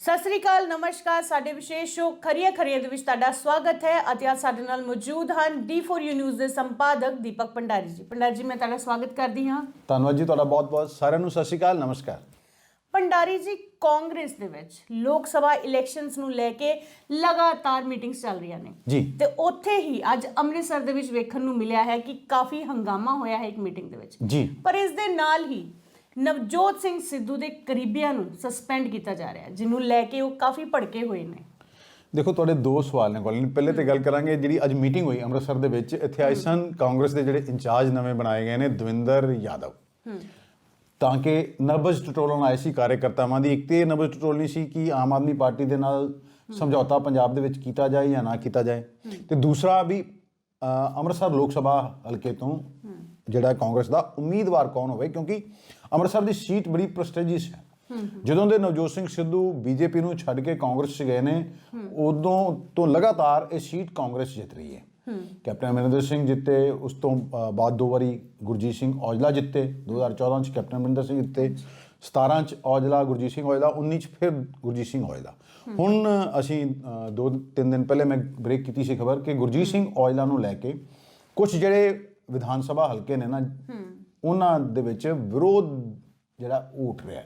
ਸਤਿ ਸ੍ਰੀ ਅਕਾਲ ਨਮਸਕਾਰ। ਸਾਡੇ ਵਿਸ਼ੇਸ਼ ਸ਼ੋਅ ਖਰੀਏ ਖਰੀਏ ਦੇ ਵਿੱਚ ਤੁਹਾਡਾ ਸਵਾਗਤ ਹੈ। ਅਤੇ ਅੱਜ ਸਾਡੇ ਨਾਲ ਮੌਜੂਦ ਹਨ D4U ਨਿਊਜ਼ ਦੇ ਸੰਪਾਦਕ ਦੀਪਕ ਭੰਡਾਰੀ ਜੀ। ਭੰਡਾਰੀ ਜੀ ਮੈਂ ਤੁਹਾਡਾ ਸਵਾਗਤ ਕਰਦੀ ਹਾਂ। ਧੰਨਵਾਦ ਜੀ ਤੁਹਾਡਾ ਬਹੁਤ-ਬਹੁਤ ਸਾਰਿਆਂ ਨੂੰ ਸਤਿ ਸ਼੍ਰੀ ਅਕਾਲ ਨਮਸਕਾਰ। ਭੰਡਾਰੀ ਜੀ ਕਾਂਗਰਸ ਦੇ ਵਿੱਚ ਲੋਕ ਸਭਾ ਇਲੈਕਸ਼ਨਸ ਨੂੰ ਲੈ ਕੇ ਲਗਾਤਾਰ ਮੀਟਿੰਗਸ ਚੱਲ ਰਹੀਆਂ ਨੇ। ਜੀ। ਤੇ ਉੱਥੇ ਹੀ ਅੱਜ ਅੰਮ੍ਰਿਤਸਰ ਦੇ ਵਿੱਚ ਵੇਖਣ ਨੂੰ ਮਿਲਿਆ ਹੈ ਕਿ ਕਾਫੀ ਹੰਗਾਮਾ ਹੋਇਆ ਹੈ ਇੱਕ ਮੀਟਿੰਗ ਦੇ ਵਿੱਚ। ਜੀ। ਪਰ ਇਸ ਦੇ ਨਾਲ ਹੀ ਨਵਜੋਤ ਸਿੰਘ ਸਿੱਧੂ ਦੇ ਕਰੀਬੀਆਂ ਨੂੰ ਸਸਪੈਂਡ ਕੀਤਾ ਜਾ ਰਿਹਾ ਹੈ ਜਿਹਨੂੰ ਲੈ ਕੇ ਉਹ ਕਾਫੀ ਭੜਕੇ ਹੋਏ ਨੇ। ਦੇਖੋ ਤੁਹਾਡੇ ਦੋ ਸਵਾਲ ਨੇ ਕੋਲਿਨ। ਪਹਿਲੇ ਤੇ ਗੱਲ ਕਰਾਂਗੇ ਜਿਹੜੀ ਅੱਜ ਮੀਟਿੰਗ ਹੋਈ ਅੰਮ੍ਰਿਤਸਰ ਦੇ ਵਿੱਚ ਇੱਥੇ ਆਏ ਸਨ ਕਾਂਗਰਸ ਦੇ ਜਿਹੜੇ ਇੰਚਾਰਜ ਨਵੇਂ ਬਣਾਏ ਗਏ ਨੇ ਦਵਿੰਦਰ ਯਾਦਵ। ਤਾਂ ਕਿ ਨਬਜ਼ ਟਟੋਲਣ ਆਏ ਸੀ ਕਾਰਜਕਰਤਾਵਾਂ ਦੀ ਇੱਕ ਤੇ ਨਬਜ਼ ਟਟੋਲਣੀ ਸੀ ਕਿ ਆਮ ਆਦਮੀ ਪਾਰਟੀ ਦੇ ਨਾਲ ਸਮਝੌਤਾ ਪੰਜਾਬ ਦੇ ਵਿੱਚ ਕੀਤਾ ਜਾਏ ਜਾਂ ਨਾ ਕੀਤਾ ਜਾਏ। ਤੇ ਦੂਸਰਾ ਵੀ ਅੰਮ੍ਰਿਤਸਰ ਲੋਕ ਸਭਾ ਹਲਕੇ ਤੋਂ ਜਿਹੜਾ ਕਾਂਗਰਸ ਦਾ ਉਮੀਦਵਾਰ ਕੌਣ ਹੋਵੇ ਕਿਉਂਕਿ ਅੰਮ੍ਰਿਤਸਰ ਦੀ ਸੀਟ ਬੜੀ ਪ੍ਰੈਸਟੀਜੀਅਸ ਹੈ। ਜਦੋਂ ਦੇ ਨਵਜੋਤ ਸਿੰਘ ਸਿੱਧੂ ਬੀਜੇਪੀ ਨੂੰ ਛੱਡ ਕੇ ਕਾਂਗਰਸ 'ਚ ਗਏ ਨੇ, ਉਦੋਂ ਤੋਂ ਲਗਾਤਾਰ ਇਹ ਸੀਟ ਕਾਂਗਰਸ ਜਿੱਤ ਰਹੀ ਹੈ। ਕੈਪਟਨ ਅਮਰਿੰਦਰ ਸਿੰਘ ਜਿੱਤੇ, ਉਸ ਤੋਂ ਬਾਅਦ ਦੋ ਵਾਰੀ ਗੁਰਜੀਤ ਸਿੰਘ ਔਜਲਾ ਜਿੱਤੇ 2014 ਚ ਕੈਪਟਨ ਅਮਰਿੰਦਰ ਸਿੰਘ ਜਿੱਤੇ 17 ਚ ਔਜਲਾ, ਗੁਰਜੀਤ ਸਿੰਘ ਔਜਲਾ 19 ਚ ਫਿਰ ਗੁਰਜੀਤ ਸਿੰਘ ਔਜਲਾ। ਹੁਣ ਅਸੀਂ ਦੋ, ਤਿੰਨ ਦਿਨ ਪਹਿਲੇ ਮੈਂ ਬ੍ਰੇਕ ਕੀਤੀ ਸੀ ਖਬਰ ਕਿ ਗੁਰਜੀਤ ਸਿੰਘ ਔਜਲਾ ਨੂੰ ਲੈ ਕੇ ਕੁਝ ਜਿਹੜੇ ਵਿਧਾਨ ਸਭਾ ਹਲਕੇ ਨੇ ਨਾ ਉਹਨਾਂ ਦੇ ਵਿੱਚ ਵਿਰੋਧ ਜਿਹੜਾ ਉੱਠ ਰਿਹਾ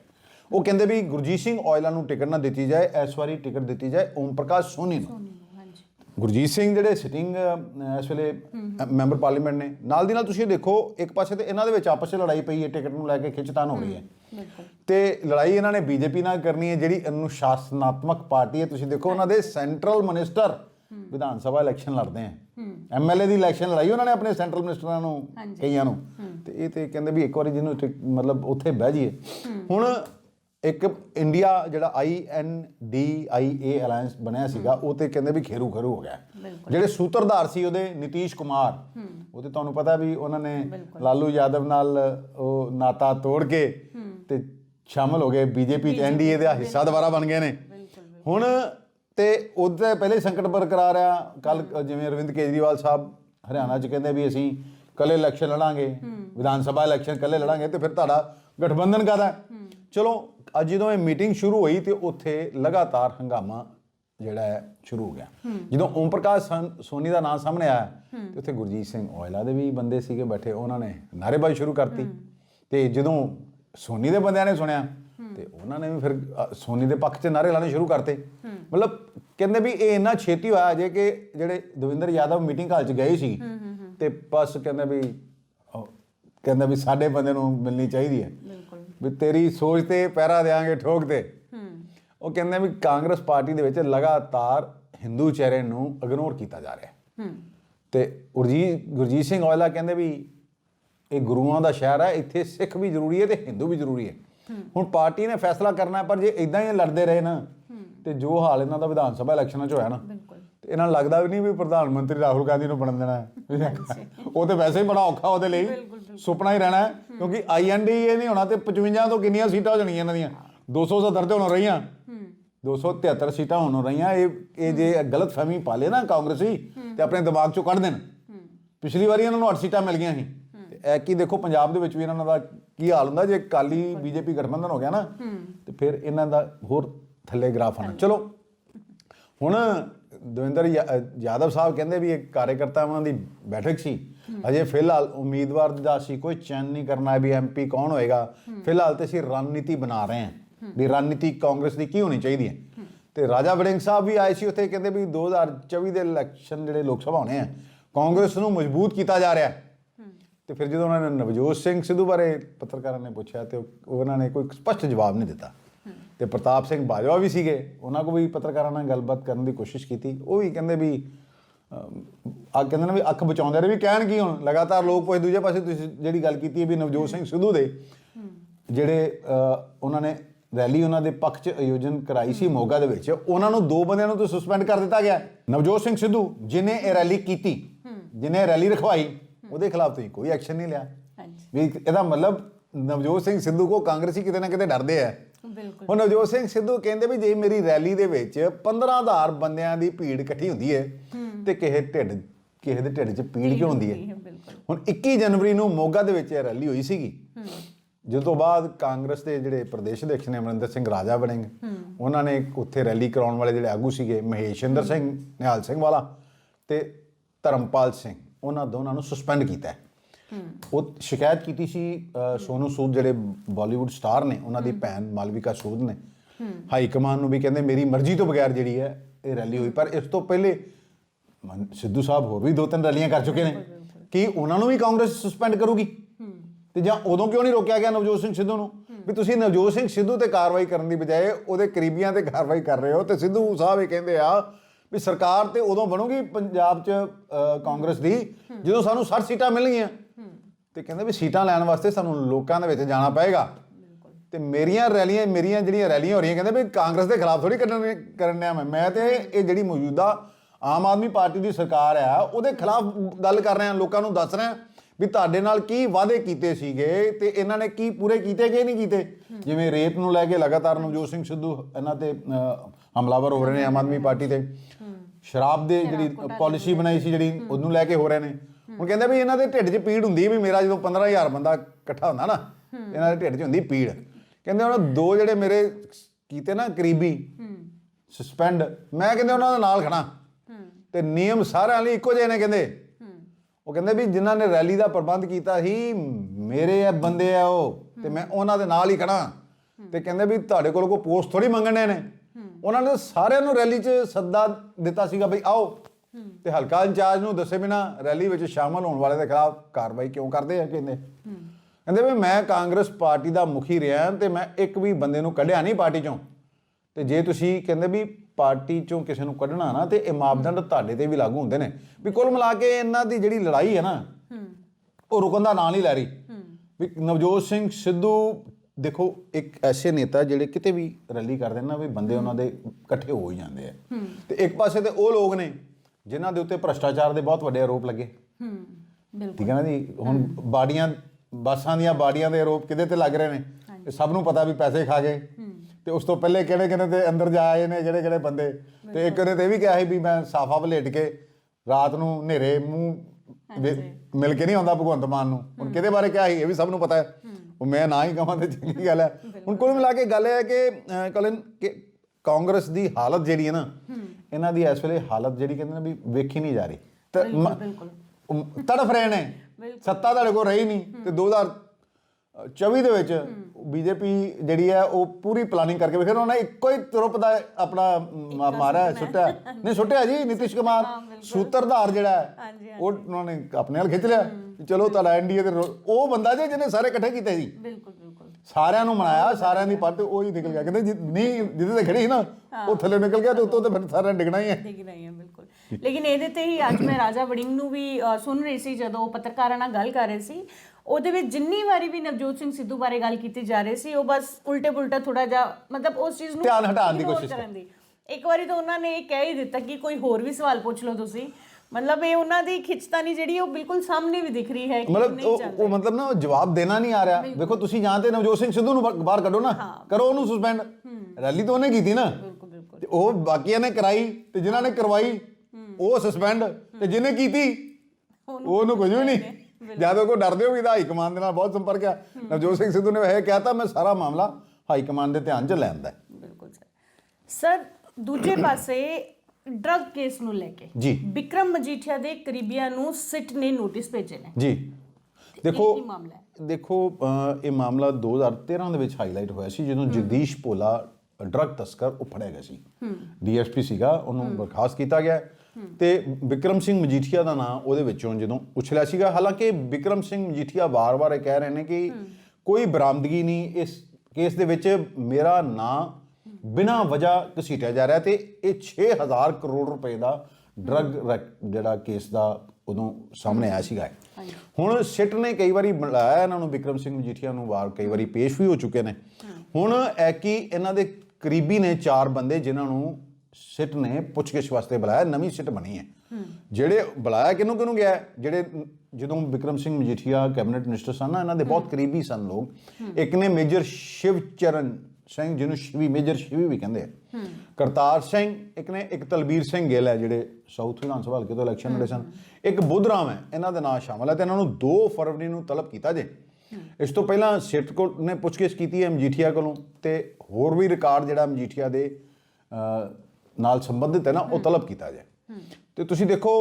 ਉਹ ਕਹਿੰਦੇ ਵੀ ਗੁਰਜੀਤ ਸਿੰਘ ਔਜਲਾ ਨੂੰ ਟਿਕਟ ਨਾ ਦਿੱਤੀ ਜਾਏ ਇਸ ਵਾਰੀ ਟਿਕਟ ਦਿੱਤੀ ਜਾਏ ਓਮ ਪ੍ਰਕਾਸ਼ ਸੋਨੀ ਨੂੰ। ਗੁਰਜੀਤ ਸਿੰਘ ਜਿਹੜੇ ਸਿਟਿੰਗ ਇਸ ਵੇਲੇ ਮੈਂਬਰ ਪਾਰਲੀਮੈਂਟ ਨੇ ਨਾਲ ਦੀ ਨਾਲ ਤੁਸੀਂ ਦੇਖੋ ਇੱਕ ਪਾਸੇ ਤੇ ਇਹਨਾਂ ਦੇ ਵਿੱਚ ਆਪਸ ਵਿੱਚ ਲੜਾਈ ਪਈ ਹੈ ਟਿਕਟ ਨੂੰ ਲੈ ਕੇ ਖਿੱਚਤਾਨ ਹੋ ਰਹੀ ਹੈ। ਤੇ ਲੜਾਈ ਇਹਨਾਂ ਨੇ ਬੀਜੇਪੀ ਨਾਲ ਕਰਨੀ ਹੈ ਜਿਹੜੀ ਅਨੁਸ਼ਾਸਨਾਤਮਕ ਪਾਰਟੀ ਹੈ। ਤੁਸੀਂ ਦੇਖੋ ਉਹਨਾਂ ਦੇ central minister Vidhan Sabha election ਲੜਦੇ ਆ ਐਮਐਲਏ ਦੀ ਇਲੈਕਸ਼ਨ ਲੜਾਈ ਉਹਨਾਂ ਨੇ ਆਪਣੇ ਸੈਂਟਰਲ ਮਿਨਿਸਟਰਾਂ ਨੂੰ ਕਈਆਂ ਨੂੰ। ਤੇ ਇਹ ਤੇ ਕਹਿੰਦੇ ਵੀ ਇੱਕ ਵਾਰੀ ਜਿਹਨੂੰ ਮਤਲਬ ਉੱਥੇ ਬਹਿ ਜਾਈਏ। ਹੁਣ ਇੱਕ ਇੰਡੀਆ ਜਿਹੜਾ ਆਈ N D I A alliance ਬਣਿਆ ਸੀਗਾ ਉਹ ਤੇ ਕਹਿੰਦੇ ਵੀ ਖੇਰੂ ਖਰੂ ਹੋ ਗਿਆ। ਜਿਹੜੇ ਸੂਤਰਧਾਰ ਸੀ ਉਹਦੇ ਨਿਤੀਸ਼ ਕੁਮਾਰ। ਉਹ ਤੇ ਤੁਹਾਨੂੰ ਪਤਾ ਵੀ ਉਹਨਾਂ ਨੇ ਲਾਲੂ ਯਾਦਵ ਨਾਲ ਉਹ ਨਾਤਾ ਤੋੜ ਕੇ ਤੇ ਸ਼ਾਮਲ ਹੋ ਗਏ। ਬੀਜੇਪੀ ਚ ਐਨਡੀਏ ਦਾ ਹਿੱਸਾ ਦੁਬਾਰਾ ਬਣ ਗਏ ਨੇ। ਹੁਣ ਤੇ ਉਹਦੇ ਪਹਿਲੇ ਹੀ ਸੰਕਟ ਬਰਕਰਾਰ ਆ। ਕੱਲ ਜਿਵੇਂ ਅਰਵਿੰਦ ਕੇਜਰੀਵਾਲ ਸਾਹਿਬ ਹਰਿਆਣਾ ਚ ਕਹਿੰਦੇ ਵੀ ਅਸੀਂ ਕੱਲੇ ਇਲੈਕਸ਼ਨ ਲੜਾਂਗੇ ਵਿਧਾਨ ਸਭਾ ਇਲੈਕਸ਼ਨ ਕੱਲੇ ਲੜਾਂਗੇ ਤੇ ਫਿਰ ਤੁਹਾਡਾ ਗਠਬੰਧਨ ਕਾਹਦਾ? ਹੈ? ਚਲੋ ਅੱਜ ਜਦੋਂ ਇਹ ਮੀਟਿੰਗ ਸ਼ੁਰੂ ਹੋਈ ਤੇ ਉੱਥੇ ਲਗਾਤਾਰ ਹੰਗਾਮਾ ਜਿਹੜਾ ਹੈ ਸ਼ੁਰੂ ਹੋ ਗਿਆ। ਜਦੋਂ ਓਮ ਪ੍ਰਕਾਸ਼ ਸਨ- ਦਾ ਨਾਮ ਸਾਹਮਣੇ ਆਇਆ ਤੇ ਉੱਥੇ ਗੁਰਜੀਤ ਸਿੰਘ ਔਜਲਾ ਦੇ ਵੀ ਬੰਦੇ ਸੀਗੇ ਬੈਠੇ ਉਹਨਾਂ ਨੇ ਨਾਅਰੇਬਾਜ਼ੀ ਸ਼ੁਰੂ ਕਰਤੀ। ਤੇ ਜਦੋਂ ਸੋਨੀ ਦੇ ਬੰਦਿਆਂ ਨੇ ਸੁਣਿਆ ਤੇ ਉਹਨਾਂ ਨੇ ਵੀ ਫਿਰ ਸੋਨੀ ਦੇ ਪੱਖ 'ਚ ਨਾਅਰੇ ਲਾਣੇ ਸ਼ੁਰੂ ਕਰਤੇ। ਮਤਲਬ ਕਹਿੰਦੇ ਵੀ ਇਹ ਇੰਨਾ ਛੇਤੀ ਹੋਇਆ ਜੇ ਕਿ ਜਿਹੜੇ ਦਵਿੰਦਰ ਯਾਦਵ ਮੀਟਿੰਗ ਹਾਲ 'ਚ ਗਏ ਸੀ ਤੇ ਬਸ ਕਹਿੰਦੇ ਵੀ ਕਹਿੰਦਾ ਵੀ ਸਾਡੇ ਬੰਦੇ ਨੂੰ ਮਿਲਣੀ ਚਾਹੀਦੀ ਹੈ। ਬਿਲਕੁਲ। ਵੀ ਤੇਰੀ ਸੋਚ ਤੇ ਪਹਿਰਾ ਦੇਾਂਗੇ ਠੋਕ ਤੇ। ਉਹ ਕਹਿੰਦੇ ਵੀ ਕਾਂਗਰਸ ਪਾਰਟੀ ਦੇ ਵਿੱਚ ਲਗਾਤਾਰ ਹਿੰਦੂ ਚਿਹਰੇ ਨੂੰ ਇਗਨੋਰ ਕੀਤਾ ਜਾ ਰਿਹਾ ਹੈ। ਤੇ ਗੁਰਜੀਤ ਗੁਰਜੀਤ ਸਿੰਘ ਔਜਲਾ ਕਹਿੰਦੇ ਵੀ ਇਹ ਗੁਰੂਆਂ ਦਾ ਸ਼ਹਿਰ ਹੈ ਇੱਥੇ ਸਿੱਖ ਵੀ ਜ਼ਰੂਰੀ ਹੈ ਤੇ ਹਿੰਦੂ ਵੀ ਜ਼ਰੂਰੀ ਹੈ। ਹੁਣ ਪਾਰਟੀ ਨੇ ਫੈਸਲਾ ਕਰਨਾ ਹੈ, ਪਰ ਜੇ ਇਦਾਂ ਹੀ ਲੜਦੇ ਰਹੇ ਨਾ ਤੇ ਜੋ ਹਾਲ ਇਹਨਾਂ ਦਾ ਵਿਧਾਨ ਸਭਾ ਇਲੈਕਸ਼ਨਾਂ 'ਚ ਹੋਇਆ ਨਾ ਬਿਲਕੁਲ। ਤੇ ਇਹਨਾਂ ਨੂੰ ਲੱਗਦਾ ਵੀ ਨਹੀਂ ਵੀ ਪ੍ਰਧਾਨ ਮੰਤਰੀ ਰਾਹੁਲ ਗਾਂਧੀ ਨੂੰ ਬਣਨ ਦੇਣਾ ਹੈ। ਉਹ ਤੇ ਵੈਸੇ ਹੀ ਬੜਾ ਔਖਾ ਉਹਦੇ ਲਈ ਸੁਪਨਾ ਹੀ ਰਹਿਣਾ ਕਿਉਂਕਿ ਆਈਐਨਡੀਏ ਨਹੀਂ ਹੋਣਾ ਤੇ 55 ਤੋਂ ਕਿੰਨੀਆਂ ਸੀਟਾਂ ਹੋ ਜਾਣੀਆਂ ਇਹਨਾਂ ਦੀਆਂ? 270 ਤੇ ਹੁਣ ਰਹੀਆਂ। 273 ਸੀਟਾਂ ਹੁਣ ਰਹੀਆਂ ਇਹ ਇਹ ਜੇ ਗਲਤ ਫਹਿਮੀ ਪਾਲੇ ਨਾ ਕਾਂਗਰਸੀ ਤੇ ਆਪਣੇ ਦਿਮਾਗ ਚੋਂ ਕੱਢ ਦੇਣ। ਪਿਛਲੀ ਵਾਰੀ ਇਹਨਾਂ ਨੂੰ 8 ਸੀਟਾਂ ਮਿਲ ਗਈਆਂ ਸੀ। ਤੇ ਐ ਕੀ ਦੇਖੋ ਪੰਜਾਬ ਦੇ ਵਿੱਚ ਵੀ ਇਹਨਾਂ ਦਾ ਕੀ ਹਾਲ ਹੁੰਦਾ ਜੇ ਕਾਲੀ ਬੀਜੇਪੀ ਗਠਬੰਧਨ ਹੋ ਗਿਆ ਨਾ ਤੇ ਫਿਰ ਇਹਨਾਂ ਦਾ ਹੋਰ ਥੱਲੇ ਗ੍ਰਾਫ ਆਣਾ ਚਲੋ ਹੁਣ ਦਵਿੰਦਰ ਯਾਦਵ ਸਾਹਿਬ ਕਹਿੰਦੇ ਵੀ ਇਹ ਕਾਰਜਕਰਤਾਵਾਂ ਦੀ ਬੈਠਕ ਸੀ। ਅਜੇ ਫਿਲਹਾਲ ਉਮੀਦਵਾਰ ਦਾ ਸੀ ਕੋਈ ਚੈਨ ਨਹੀਂ ਕਰਨਾ ਵੀ ਐਮਪੀ ਕੌਣ ਹੋਏਗਾ। ਫਿਲਹਾਲ ਤੇ ਅਸੀਂ ਰਣਨੀਤੀ ਬਣਾ ਰਹੇ ਹਾਂ ਵੀ ਰਣਨੀਤੀ ਕਾਂਗਰਸ ਦੀ ਕੀ ਹੋਣੀ ਚਾਹੀਦੀ ਹੈ। ਤੇ ਰਾਜਾ ਵੜਿੰਗ ਸਾਹਿਬ ਵੀ ਆਏ ਸੀ ਉੱਥੇ ਕਹਿੰਦੇ ਵੀ 2024 ਦੇ ਇਲੈਕਸ਼ਨ ਜਿਹੜੇ ਲੋਕ ਸਭਾ ਹੋਣੇ ਆ ਕਾਂਗਰਸ ਨੂੰ ਮਜ਼ਬੂਤ ਕੀਤਾ ਜਾ ਰਿਹਾ ਹੈ। ਤੇ ਫਿਰ ਜਦੋਂ ਉਹਨਾਂ ਨੇ ਨਵਜੋਤ ਸਿੰਘ ਸਿੱਧੂ ਬਾਰੇ ਪੱਤਰਕਾਰਾਂ ਨੇ ਪੁੱਛਿਆ ਤੇ ਉਹਨਾਂ ਨੇ ਕੋਈ ਸਪਸ਼ਟ ਜਵਾਬ ਨਹੀਂ ਦਿੱਤਾ। ਤੇ ਪ੍ਰਤਾਪ ਸਿੰਘ ਬਾਜਵਾ ਵੀ ਸੀਗੇ, ਉਹਨਾਂ ਕੋ ਵੀ ਪੱਤਰਕਾਰਾਂ ਨਾਲ ਗੱਲਬਾਤ ਕਰਨ ਦੀ ਕੋਸ਼ਿਸ਼ ਕੀਤੀ। ਉਹ ਵੀ ਕਹਿੰਦੇ ਵੀ ਆ ਕਹਿੰਦੇ ਨੇ ਵੀ ਅੱਖ ਬਚਾਉਂਦੇ ਰਹੇ ਵੀ ਕਹਿਣ ਕੀ ਹੁਣ? ਲਗਾਤਾਰ ਲੋਕ ਪੁੱਛ ਦੂਜੇ ਪਾਸੇ ਤੁਸੀਂ ਜਿਹੜੀ ਗੱਲ ਕੀਤੀ ਹੈ ਵੀ ਨਵਜੋਤ ਸਿੰਘ ਸਿੱਧੂ ਦੇ, ਜਿਹੜੇ ਉਹਨਾਂ ਨੇ ਰੈਲੀ ਉਹਨਾਂ ਦੇ ਪੱਖ 'ਚ ਆਯੋਜਨ ਕਰਾਈ ਸੀ ਮੋਗਾ ਦੇ ਵਿੱਚ, ਉਹਨਾਂ ਨੂੰ ਦੋ ਬੰਦਿਆਂ ਨੂੰ ਤਾਂ ਸਸਪੈਂਡ ਕਰ ਦਿੱਤਾ ਗਿਆ। ਨਵਜੋਤ ਸਿੰਘ ਸਿੱਧੂ, ਜਿਨੇ ਇਹ ਰੈਲੀ ਕੀਤੀ, ਜਿਨੇ ਰੈਲੀ ਰਖਵਾਈ ਉਹਦੇ ਖਿਲਾਫ ਤੁਸੀਂ ਕੋਈ ਐਕਸ਼ਨ ਨਹੀਂ ਲਿਆ। ਹਾਂਜੀ। ਵੀ ਇਹਦਾ ਮਤਲਬ ਨਵਜੋਤ ਸਿੰਘ ਸਿੱਧੂ ਕੋ ਕਾਂਗਰਸੀ ਕਿਤੇ ਨਾ ਕਿਤੇ ਡਰਦੇ ਆ। ਬਿਲਕੁਲ। ਹੁਣ ਨਵਜੋਤ ਸਿੰਘ ਸਿੱਧੂ ਕਹਿੰਦੇ ਵੀ ਜੇ ਮੇਰੀ ਰੈਲੀ ਦੇ ਵਿੱਚ 15000 ਬੰਦਿਆਂ ਦੀ ਭੀੜ ਇਕੱਠੀ ਹੁੰਦੀ ਹੈ ਤੇ ਕਿਸੇ ਢਿੱਡ ਕਿਸੇ ਦੇ ਢਿੱਡ 'ਚ ਪੀੜ ਕਿਉਂ ਹੁੰਦੀ ਹੈ ਹੁਣ 21 ਜਨਵਰੀ ਨੂੰ ਮੋਗਾ ਦੇ ਵਿੱਚ ਇਹ ਰੈਲੀ ਹੋਈ ਸੀਗੀ। ਜਿਸ ਤੋਂ ਬਾਅਦ ਕਾਂਗਰਸ ਦੇ ਜਿਹੜੇ ਪ੍ਰਦੇਸ਼ ਅਧਿਕਸ਼ ਨੇ ਅਮਰਿੰਦਰ ਸਿੰਘ ਰਾਜਾ ਬਣੇ ਉਹਨਾਂ ਨੇ ਉੱਥੇ ਰੈਲੀ ਕਰਾਉਣ ਵਾਲੇ ਜਿਹੜੇ ਆਗੂ ਸੀਗੇ ਮਹੇਸ਼ਿੰਦਰ ਸਿੰਘ ਨਿਹਾਲ ਸਿੰਘ ਵਾਲਾ ਤੇ ਧਰਮਪਾਲ ਸਿੰਘ। ਉਹਨਾਂ ਦੋਨਾਂ ਨੂੰ ਸਸਪੈਂਡ ਕੀਤਾ ਹੈ। ਉਹ ਸ਼ਿਕਾਇਤ ਕੀਤੀ ਸੀ ਸੋਨੂ ਸੂਦ ਜਿਹੜੇ ਬਾਲੀਵੁੱਡ ਸਟਾਰ ਨੇ ਉਹਨਾਂ ਦੀ ਭੈਣ ਮਾਲਵਿਕਾ ਸੂਦ ਨੇ। ਹਾਈ ਕਮਾਨ ਨੂੰ ਵੀ ਕਹਿੰਦੇ ਮੇਰੀ ਮਰਜ਼ੀ ਤੋਂ ਬਗੈਰ ਜਿਹੜੀ ਹੈ ਇਹ ਰੈਲੀ ਹੋਈ। ਪਰ ਇਸ ਤੋਂ ਪਹਿਲੇ ਸਿੱਧੂ ਸਾਹਿਬ ਹੋਰ ਵੀ ਦੋ ਤਿੰਨ ਰੈਲੀਆਂ ਕਰ ਚੁੱਕੇ ਨੇ। ਕੀ ਉਹਨਾਂ ਨੂੰ ਵੀ ਕਾਂਗਰਸ ਸਸਪੈਂਡ ਕਰੂਗੀ? ਤੇ ਜਾਂ ਉਦੋਂ ਕਿਉਂ ਨਹੀਂ ਰੋਕਿਆ ਗਿਆ ਨਵਜੋਤ ਸਿੰਘ ਸਿੱਧੂ ਨੂੰ? ਵੀ ਤੁਸੀਂ ਨਵਜੋਤ ਸਿੰਘ ਸਿੱਧੂ ਤੇ ਕਾਰਵਾਈ ਕਰਨ ਦੀ ਬਜਾਏ ਉਹਦੇ ਕਰੀਬੀਆਂ ਤੇ ਕਾਰਵਾਈ ਕਰ ਰਹੇ ਹੋ ਤੇ ਸਿੱਧੂ ਸਾਹਿਬ ਇਹ ਕਹਿੰਦੇ ਆ ਵੀ ਸਰਕਾਰ ਤੇ ਉਦੋਂ ਬਣੂਗੀ ਪੰਜਾਬ 'ਚ ਕਾਂਗਰਸ ਦੀ, ਜਦੋਂ ਸਾਨੂੰ 60 ਸੀਟਾਂ ਮਿਲਣਗੀਆਂ। ਤੇ ਕਹਿੰਦੇ ਵੀ ਸੀਟਾਂ ਲੈਣ ਵਾਸਤੇ ਸਾਨੂੰ ਲੋਕਾਂ ਦੇ ਵਿੱਚ ਜਾਣਾ ਪਏਗਾ। ਤੇ ਮੇਰੀਆਂ ਰੈਲੀਆਂ, ਮੇਰੀਆਂ ਜਿਹੜੀਆਂ ਰੈਲੀਆਂ ਹੋ ਰਹੀਆਂ, ਕਹਿੰਦੇ ਵੀ ਕਾਂਗਰਸ ਦੇ ਖਿਲਾਫ ਥੋੜੀ ਕਰਨ ਆ ਮੈਂ। ਮੈਂ ਤੇ ਇਹ ਜਿਹੜੀ ਮੌਜੂਦਾ ਆਮ ਆਦਮੀ ਪਾਰਟੀ ਦੀ ਸਰਕਾਰ ਆ, ਉਹਦੇ ਖਿਲਾਫ ਗੱਲ ਕਰ ਰਹੇ ਆ ਲੋਕਾਂ ਨੂੰ ਦੱਸ ਰਹੇ। ਆ ਵੀ ਤੁਹਾਡੇ ਨਾਲ ਕੀ ਵਾਅਦੇ ਕੀਤੇ ਸੀਗੇ ਤੇ ਇਹਨਾਂ ਨੇ ਕੀ ਪੂਰੇ ਕੀਤੇ ਕਿ ਨਹੀਂ ਕੀਤੇ? ਜਿਵੇਂ ਰੇਤ ਨੂੰ ਲੈ ਕੇ ਲਗਾਤਾਰ ਨਵਜੋਤ ਸਿੰਘ ਸਿੱਧੂ ਇਹਨਾਂ ਤੇ ਹਮਲਾਵਰ ਹੋ ਰਹੇ ਨੇ ਆਮ ਆਦਮੀ ਪਾਰਟੀ ਤੇ। ਸ਼ਰਾਬ ਦੇ ਜਿਹੜੀ ਪਾਲਿਸੀ ਬਣਾਈ ਸੀ ਜਿਹੜੀ ਉਹਨੂੰ ਲੈ ਕੇ ਹੋ ਰਹੇ ਨੇ। ਹੁਣ ਕਹਿੰਦੇ ਵੀ ਇਹਨਾਂ ਦੇ ਢਿੱਡ 'ਚ ਪੀੜ ਹੁੰਦੀ ਵੀ ਮੇਰਾ ਜਦੋਂ 15000 ਬੰਦਾ ਇਕੱਠਾ ਹੁੰਦਾ ਨਾ ਇਹਨਾਂ ਦੇ ਢਿੱਡ 'ਚ ਹੁੰਦੀ ਪੀੜ। ਕਹਿੰਦੇ ਉਹਨਾਂ ਦੋ ਜਿਹੜੇ ਮੇਰੇ ਕੀਤੇ ਨਾ ਕਰੀਬੀ ਸਸਪੈਂਡ ਮੈਂ ਕਹਿੰਦੇ ਉਹਨਾਂ ਦੇ ਨਾਲ ਖੜਾ ਤੇ ਨਿਯਮ ਸਾਰਿਆਂ ਲਈ ਇੱਕੋ ਜਿਹੇ ਨੇ ਕਹਿੰਦੇ। ਉਹ ਕਹਿੰਦੇ ਵੀ ਜਿਨ੍ਹਾਂ ਨੇ ਰੈਲੀ ਦਾ ਪ੍ਰਬੰਧ ਕੀਤਾ ਸੀ, ਮੇਰੇ ਆ ਬੰਦੇ ਆ ਉਹ, ਤੇ ਮੈਂ ਉਹਨਾਂ ਦੇ ਨਾਲ ਹੀ ਖੜਾ ਤੇ ਕਹਿੰਦੇ ਵੀ ਤੁਹਾਡੇ ਕੋਲ ਕੋਈ ਪੋਸਟ ਥੋੜੀ ਮੰਗਣੇ ਨੇ। ਉਹਨਾਂ ਨੇ ਸਾਰਿਆਂ ਨੂੰ ਰੈਲੀ 'ਚ ਸੱਦਾ ਦਿੱਤਾ ਸੀਗਾ ਬਈ ਆਓ। ਤੇ ਹਲਕਾ ਇੰਚਾਰਜ ਨੂੰ ਦੱਸੇ ਬਿਨਾ ਰੈਲੀ ਵਿੱਚ ਸ਼ਾਮਲ ਹੋਣ ਵਾਲੇ ਦੇ ਖਿਲਾਫ ਕਾਰਵਾਈ ਕਿਉਂ ਕਰਦੇ ਆ ਕਹਿੰਦੇ। ਕਹਿੰਦੇ ਵੀ ਮੈਂ ਕਾਂਗਰਸ ਪਾਰਟੀ ਦਾ ਮੁਖੀ ਰਿਹਾ ਤੇ ਮੈਂ ਇੱਕ ਵੀ ਬੰਦੇ ਨੂੰ ਕੱਢਿਆ ਨਹੀਂ ਪਾਰਟੀ ਚੋਂ। ਤੇ ਜੇ ਤੁਸੀਂ ਕਹਿੰਦੇ ਵੀ ਪਾਰਟੀ ਚੋਂ ਕਿਸੇ ਨੂੰ ਕੱਢਣਾ ਨਾ ਤੇ ਇਹ ਮਾਪਦੰਡ ਤੁਹਾਡੇ ਤੇ ਵੀ ਲਾਗੂ ਹੁੰਦੇ ਨੇ। ਵੀ ਕੁੱਲ ਮਿਲਾ ਕੇ ਇਹਨਾਂ ਦੀ ਜਿਹੜੀ ਲੜਾਈ ਹੈ ਨਾ ਉਹ ਰੁਕਣ ਦਾ ਨਾਂ ਨਹੀਂ ਲੈ ਰਹੀ। ਵੀ ਨਵਜੋਤ ਸਿੰਘ ਸਿੱਧੂ ਦੇਖੋ ਇੱਕ ਐਸੇ ਨੇਤਾ ਜਿਹੜੇ ਕਿਤੇ ਵੀ ਰੈਲੀ ਕਰਦੇ ਨੇ ਨਾ ਵੀ ਬੰਦੇ ਉਹਨਾਂ ਦੇ ਇਕੱਠੇ ਹੋ ਹੀ ਜਾਂਦੇ ਆ। ਤੇ ਇੱਕ ਪਾਸੇ ਤੇ ਉਹ ਲੋਕ ਨੇ ਜਿਨ੍ਹਾਂ ਦੇ ਉੱਤੇ ਭ੍ਰਸ਼ਟਾਚਾਰ ਦੇ ਬਹੁਤ ਵੱਡੇ ਆਰੋਪ ਲੱਗੇ। ਹੂੰ ਬਿਲਕੁਲ ਠੀਕ ਹੈ ਨਾ ਜੀ? ਹੁਣ ਬਾੜੀਆਂ ਬੱਸਾਂ ਦੀਆਂ ਬਾੜੀਆਂ ਦੇ ਆਰੋਪ ਕਿਹਦੇ ਤੇ ਲੱਗ ਰਹੇ ਨੇ? ਸਭ ਨੂੰ ਪਤਾ ਵੀ ਪੈਸੇ ਖਾ ਗਏ। ਤੇ ਉਸ ਤੋਂ ਪਹਿਲੇ ਕਿਹੜੇ ਕਿਹੜੇ ਤੇ ਅੰਦਰ ਜਾ ਆਏ ਨੇ ਜਿਹੜੇ ਕਿਹੜੇ ਬੰਦੇ। ਤੇ ਇੱਕ ਨੇ ਤੇ ਇਹ ਵੀ ਕਿਹਾ ਸੀ ਵੀ ਮੈਂ ਸਾਫਾ ਵਲੇਟ ਕੇ ਰਾਤ ਨੂੰ ਹਨੇਰੇ ਮੂੰਹ ਮਿਲ ਕੇ ਨਹੀਂ ਆਉਂਦਾ ਭਗਵੰਤ ਮਾਨ ਨੂੰ। ਹੁਣ ਕਿਹਦੇ ਬਾਰੇ ਕਿਹਾ ਸੀ ਇਹ ਵੀ ਸਭ ਨੂੰ ਪਤਾ ਹੈ। ਉਹ ਮੈਂ ਨਾ ਹੀ ਕਹਾਂ ਤੇ ਚੰਗੀ ਗੱਲ ਹੈ। ਹੁਣ ਕੁੱਲ ਮਿਲਾ ਕੇ ਗੱਲ ਇਹ ਹੈ ਕਿ ਕਲਨ ਕਿ ਕਾਂਗਰਸ ਦੀ ਹਾਲਤ ਜਿਹੜੀ ਹੈ ਨਾ ਇਹਨਾਂ ਦੀ ਇਸ ਵੇਲੇ ਹਾਲਤ ਜਿਹੜੀ ਕਹਿੰਦੇ ਨੇ ਵੀ ਵੇਖੀ ਨਹੀਂ ਜਾ ਰਹੀ। ਬਿਲਕੁਲ ਤੜਫ ਰਹੇ ਨੇ। ਸੱਤਾ ਤੁਹਾਡੇ ਕੋਲ ਰਹੀ ਨਹੀਂ ਤੇ 2024 ਦੇ ਵਿੱਚ ਬੀਜੇਪੀ ਜਿਹੜੀ ਹੈ ਉਹ ਪੂਰੀ ਪਲਾਨਿੰਗ ਕਰਕੇ ਵੇਖਿਆ ਉਹਨਾਂ ਨੇ ਇੱਕੋ ਹੀ ਤਰੁਪ ਦਾ ਆਪਣਾ ਮ- ਮਾਰਿਆ ਸੁੱਟਿਆ। ਨਹੀਂ ਸੁੱਟਿਆ ਜੀ ਨਿਤਿਸ਼ ਕੁਮਾਰ ਸੂਤਰਧਾਰ ਜਿਹੜਾ ਹੈ ਉਹ ਉਹਨਾਂ ਨੇ ਆਪਣੇ ਨਾਲ ਖਿੱਚ ਲਿਆ ਵੀ ਚਲੋ ਤੁਹਾਡਾ ਐਨਡੀਏ ਦੇ ਰੋ- ਉਹ ਬੰਦਾ ਜੇ ਜਿਹਨੇ ਸਾਰੇ ਇਕੱਠੇ ਕੀਤੇ ਸੀ। ਬਿਲਕੁਲ ਬਿਲਕੁਲ। ਸਾਰਿਆਂ ਨੂੰ ਮਨਾਇਆ ਸਾਰਿਆਂ ਦੀ ਪੱਟ ਉਹ ਹੀ ਨਿਕਲ ਗਿਆ। ਕਹਿੰਦੇ ਜਿ- ਨਹੀਂ ਜਿਹਦੇ ਤੇ ਖੜੀ ਸੀ ਨਾ ਉਹ ਥੱਲੇ ਨਿਕਲ ਗਿਆ ਤੇ ਉੱਤੋਂ ਤੇ ਫਿਰ ਸਾਰਿਆਂ ਨੇ ਡਿੱਗਣਾ ਹੀ ਹੈ। ਦਿਖ ਰਹੀ ਹੈ ਬਿਲਕੁਲ। ਲੇਕਿਨ ਇਹਦੇ ਤੇ ਹੀ ਅੱਜ ਮੈਂ ਰਾਜਾ ਵੜਿੰਗ ਨੂੰ ਵੀ ਅ, ਸੁਣ ਰਹੀ ਸੀ ਜਦੋਂ ਉਹ ਪੱਤਰਕਾਰਾਂ ਨਾਲ ਗੱਲ ਕਰ ਰਹੇ ਸੀ। ਉਹਦੇ ਵਿੱਚ ਜਿੰਨੀ ਵਾਰੀ ਵੀ ਨਵਜੋਤ ਸਿੰਘ ਸਿੱਧੂ ਬਾਰੇ ਗੱਲ ਕੀਤੀ ਜਾ ਰਹੀ ਸੀ ਉਹ ਬਸ ਉਲਟੇ ਪੁਲਟਾ ਥੋੜਾ ਜਿਹਾ ਮਤਲਬ ਉਸ ਚੀਜ਼ ਨੂੰ ਧਿਆਨ ਹਟਾਉਣ ਦੀ ਕੋਸ਼ਿਸ਼ ਕਰਨ ਦੀ। ਇੱਕ ਵਾਰੀ ਤਾਂ ਉਹਨਾਂ ਨੇ ਇਹ ਕਹਿ ਹੀ ਦਿੱਤਾ ਕਿ ਕੋਈ ਹੋਰ ਵੀ ਸਵਾਲ ਪੁੱਛ ਲਓ ਤੁਸੀਂ। ਮਤਲਬ ਇਹ ਉਹਨਾਂ ਦੀ ਖਿੱਚਤਾਨੀ ਜਿਹੜੀ ਉਹ ਬਿਲਕੁਲ ਸਾਹਮਣੇ ਵੀ ਦਿਖ ਰਹੀ ਹੈ ਕਿ ਮਤਲਬ ਉਹ ਮਤਲਬ ਨਾ ਜਵਾਬ ਦੇਣਾ ਨਹੀਂ ਆ ਰਿਹਾ। ਵੇਖੋ ਤੁਸੀਂ ਜਾਂ ਤੇ ਨਵਜੋਤ ਸਿੰਘ ਸਿੱਧੂ ਨੂੰ ਬਾਹਰ ਕੱਢੋ ਨਾ। ਕਰੋ ਉਹਨੂੰ ਸਸਪੈਂਡ ਰੈਲੀ ਤਾਂ ਉਹਨੇ ਕੀਤੀ ਨਾ। ਬਿਲਕੁਲ ਤੇ ਉਹ ਬਾਕੀਆਂ ਨੇ ਕਰਾਈ ਤੇ ਜਿਨ੍ਹਾਂ ਨੇ ਕਰਵਾਈ ਉਹ ਸਸਪੈਂਡ ਤੇ ਜਿਹਨੇ ਕੀਤੀ ਉਹਨੂੰ ਕੁਝ ਵੀ ਨਹੀਂ। ਜਦੋਂ ਕੋ ਡਰਦੇ ਹੋ ਵੀ ਤਾਂ ਹਾਈ ਕਮਾਂਡ ਦੇ ਨਾਲ ਬਹੁਤ ਸੰਪਰਕ ਆ ਨਵਜੋਤ ਸਿੰਘ ਸਿੱਧੂ ਨੇ ਇਹ ਕਹਿਤਾ ਮੈਂ ਸਾਰਾ ਮਾਮਲਾ ਹਾਈ ਕਮਾਂਡ ਦੇ ਧਿਆਨ 'ਚ ਲੈਂਦਾ ਬਿਲਕੁਲ ਸਰ। ਸਰ ਦੂਜੇ ਪਾਸੇ ਡਰਗ ਕੇਸ ਨੂੰ ਲੈ ਕੇ ਜੀ। ਵਿਕਰਮ ਮਜੀਠੀਆ ਦੇ ਕਰੀਬੀਆਂ ਨੂੰ ਸਿਟ ਨੇ ਨੋਟਿਸ ਭੇਜੇ ਨੇ। ਜੀ। ਦੇਖੋ ਕੀ ਮਾਮਲਾ ਹੈ? ਦੇਖੋ ਇਹ ਮਾਮਲਾ 2013 ਦੇ ਵਿੱਚ ਹਾਈਲਾਈਟ ਹੋਇਆ ਸੀ ਜਦੋਂ ਜਗਦੀਸ਼ ਭੋਲਾ ਡਰਗ ਤਸਕਰ ਉਹ ਫੜਿਆ ਗਿਆ ਸੀ। ਡੀਐਸਪੀ ਸੀਗਾ ਉਹਨੂੰ ਬਰਖਾਸਤ ਕੀਤਾ ਗਿਆ। ਤੇ ਵਿਕਰਮ ਸਿੰਘ ਮਜੀਠੀਆ ਦਾ ਨਾਮ ਉਹਦੇ ਵਿੱਚੋਂ ਜਦੋਂ ਉਛਲਿਆ ਸੀਗਾ ਹਾਲਾਂਕਿ ਵਿਕਰਮ ਸਿੰਘ ਮਜੀਠੀਆ ਵਾਰ-ਵਾਰ ਇਹ ਕਹਿ ਰਹੇ ਨੇ ਕਿ ਕੋਈ ਬਰਾਮਦਗੀ ਨਹੀਂ ਇਸ ਕੇਸ ਦੇ ਵਿੱਚ ਮੇਰਾ ਨਾਮ ਬਿਨਾਂ ਵਜ੍ਹਾ ਘਸੀਟਿਆ ਜਾ ਰਿਹਾ ਤੇ ਇਹ 6000 ਕਰੋੜ ਰੁਪਏ ਦਾ ਡਰਗ ਜਿਹੜਾ ਕੇਸ ਦਾ ਉਦੋਂ ਸਾਹਮਣੇ ਆਇਆ ਸੀਗਾ ਹੁਣ ਸਿੱਟ ਨੇ ਕਈ ਵਾਰੀ ਬੁਲਾਇਆ ਇਹਨਾਂ ਨੂੰ ਵਿਕਰਮ ਸਿੰਘ ਮਜੀਠੀਆ ਨੂੰ ਵਾਰ ਕਈ ਵਾਰੀ ਪੇਸ਼ ਵੀ ਹੋ ਚੁੱਕੇ ਨੇ। ਹੁਣ ਐ ਕਿ ਇਹਨਾਂ ਦੇ ਕਰੀਬੀ ਨੇ ਚਾਰ ਬੰਦੇ ਜਿਨ੍ਹਾਂ ਨੂੰ ਸਿੱਟ ਨੇ ਪੁੱਛਗਿੱਛ ਵਾਸਤੇ ਬੁਲਾਇਆ, ਨਵੀਂ ਸਿੱਟ ਬਣੀ ਹੈ। ਜਿਹੜੇ ਬੁਲਾਇਆ ਕਿਹਨੂੰ ਕਿਹਨੂੰ ਗਿਆ? ਹੈ? ਜਿਹੜੇ ਜਦੋਂ ਵਿਕਰਮ ਸਿੰਘ ਮਜੀਠੀਆ ਕੈਬਨਿਟ ਮਿਨਿਸਟਰ ਸਨ ਨਾ, ਇਹਨਾਂ ਦੇ ਬਹੁਤ ਕਰੀਬੀ ਸਨ ਲੋਕ। ਇੱਕ ਨੇ ਮੇਜਰ ਸ਼ਿਵ ਚਰਨ ਸਿੰਘ, ਜਿਹਨੂੰ ਸ਼ਿਵੀ, ਮੇਜਰ ਸ਼ਿਵੀ ਵੀ ਕਹਿੰਦੇ ਆ। ਕਰਤਾਰ ਸਿੰਘ, ਇੱਕ ਨੇ ਇੱਕ ਤਲਬੀਰ ਸਿੰਘ ਗਿੱਲ ਹੈ, ਜਿਹੜੇ ਸਾਊਥ ਵਿਧਾਨ ਸਭਾ ਹਲਕੇ ਤੋਂ ਇਲੈਕਸ਼ਨ ਲੜੇ ਸਨ। ਇੱਕ ਬੁੱਧਰਾਮ ਹੈ, ਇਹਨਾਂ ਦਾ ਨਾਂ ਸ਼ਾਮਲ ਹੈ ਤੇ ਇਹਨਾਂ ਨੂੰ 2 ਫਰਵਰੀ ਨੂੰ ਤਲਬ ਕੀਤਾ ਜੇ। ਇਸ ਤੋਂ ਪਹਿਲਾਂ ਸਿੱਟ ਕੋਲ ਨੇ ਪੁੱਛਗਿੱਛ ਕੀਤੀ ਹੈ ਮਜੀਠੀਆ ਕੋਲੋਂ ਤੇ ਹੋਰ ਵੀ ਰਿਕਾਰਡ ਜਿਹੜਾ ਮਜੀਠੀਆ ਦੇ ਨਾਲ ਸੰਬੰਧਿਤ ਹੈ ਨਾ ਉਹ ਤਲਬ ਕੀਤਾ ਜਾਏ। ਤੇ ਤੁਸੀਂ ਦੇਖੋ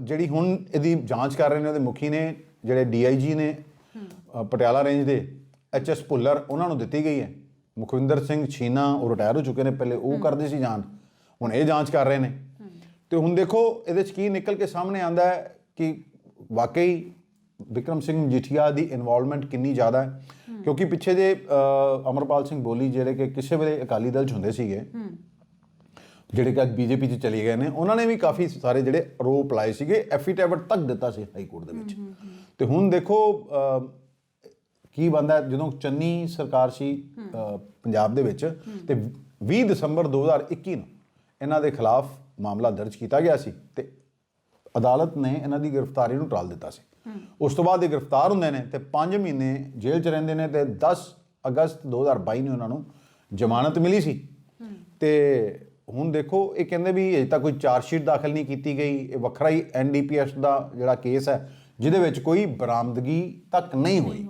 ਜਿਹੜੀ ਹੁਣ ਇਹਦੀ ਜਾਂਚ ਕਰ ਰਹੇ ਨੇ ਉਹਦੇ ਮੁਖੀ ਨੇ ਜਿਹੜੇ ਡੀਆਈਜੀ ਨੇ ਪਟਿਆਲਾ ਰੇਂਜ ਦੇ ਐਚਐਸ ਭੁੱਲਰ ਉਹਨਾਂ ਨੂੰ ਦਿੱਤੀ ਗਈ ਹੈ। ਮੁਖਵਿੰਦਰ ਸਿੰਘ ਛੀਨਾ ਉਹ ਰਿਟਾਇਰ ਹੋ ਚੁੱਕੇ ਨੇ ਪਹਿਲੇ ਉਹ ਕਰਦੇ ਸੀ ਜਾਂਚ ਹੁਣ ਇਹ ਜਾਂਚ ਕਰ ਰਹੇ ਨੇ। ਤੇ ਹੁਣ ਦੇਖੋ ਇਹਦੇ ਚ ਕੀ ਨਿਕਲ ਕੇ ਸਾਹਮਣੇ ਆਂਦਾ ਹੈ ਕਿ ਵਾਕਈ ਵਿਕਰਮ ਸਿੰਘ ਮਜੀਠੀਆ ਦੀ ਇਨਵੋਲਵਮੈਂਟ ਕਿੰਨੀ ਜ਼ਿਆਦਾ ਹੈ। ਕਿਉਂਕਿ ਪਿੱਛੇ ਅ, ਅਮਰਪਾਲ ਸਿੰਘ ਬੋਲੀ ਜਿਹੜੇ ਕਿ ਕਿਸੇ ਵੇਲੇ ਅਕਾਲੀ ਦਲ ਚ ਹੁੰਦੇ ਸੀਗੇ ਜਿਹੜੇ ਕਿ ਅੱਜ ਬੀਜੇਪੀ ਚ ਚਲੇ ਗਏ ਨੇ, ਉਹਨਾਂ ਨੇ ਵੀ ਕਾਫੀ ਸਾਰੇ ਜਿਹੜੇ ਆਰੋਪ ਲਾਏ ਸੀਗੇ ਐਫੀਟੇਵਿਟ ਤੱਕ ਦਿੱਤਾ ਸੀ ਹਾਈ ਕੋਰਟ ਦੇ ਵਿੱਚ। ਤੇ ਹੁਣ ਦੇਖੋ ਕੀ ਬੰਦਾ ਜਦੋਂ ਚੰਨੀ ਸਰਕਾਰ ਸੀ ਪੰਜਾਬ ਦੇ ਵਿੱਚ, ਤੇ 20 ਦਸੰਬਰ 2021 ਨੂੰ ਇਹਨਾਂ ਦੇ ਖਿਲਾਫ ਮਾਮਲਾ ਦਰਜ ਕੀਤਾ ਗਿਆ ਸੀ ਤੇ ਅਦਾਲਤ ਨੇ ਇਹਨਾਂ ਦੀ ਗ੍ਰਿਫਤਾਰੀ ਨੂੰ ਟਾਲ ਦਿੱਤਾ ਸੀ। ਉਸ ਤੋਂ ਬਾਅਦ ਇਹ ਗ੍ਰਿਫਤਾਰ ਹੁੰਦੇ ਨੇ ਤੇ 5 ਮਹੀਨੇ ਜੇਲ੍ਹ 'ਚ ਰਹਿੰਦੇ ਨੇ ਤੇ 10 ਅਗਸਤ 2022 ਨੂੰ ਉਹਨਾਂ ਨੂੰ ਜ਼ਮਾਨਤ ਮਿਲੀ ਸੀ। ਤੇ ਹੁਣ ਦੇਖੋ ਇਹ ਕਹਿੰਦੇ ਵੀ ਅਜੇ ਤੱਕ ਕੋਈ ਚਾਰਜ ਸ਼ੀਟ ਦਾਖਲ ਨਹੀਂ ਕੀਤੀ ਗਈ। ਇਹ ਵੱਖਰਾ ਹੀ ਐਨਡੀਪੀਐਸ ਦਾ ਜਿਹੜਾ ਕੇਸ ਹੈ ਜਿਹਦੇ ਵਿੱਚ ਕੋਈ ਬਰਾਮਦਗੀ ਤੱਕ ਨਹੀਂ ਹੋਈ।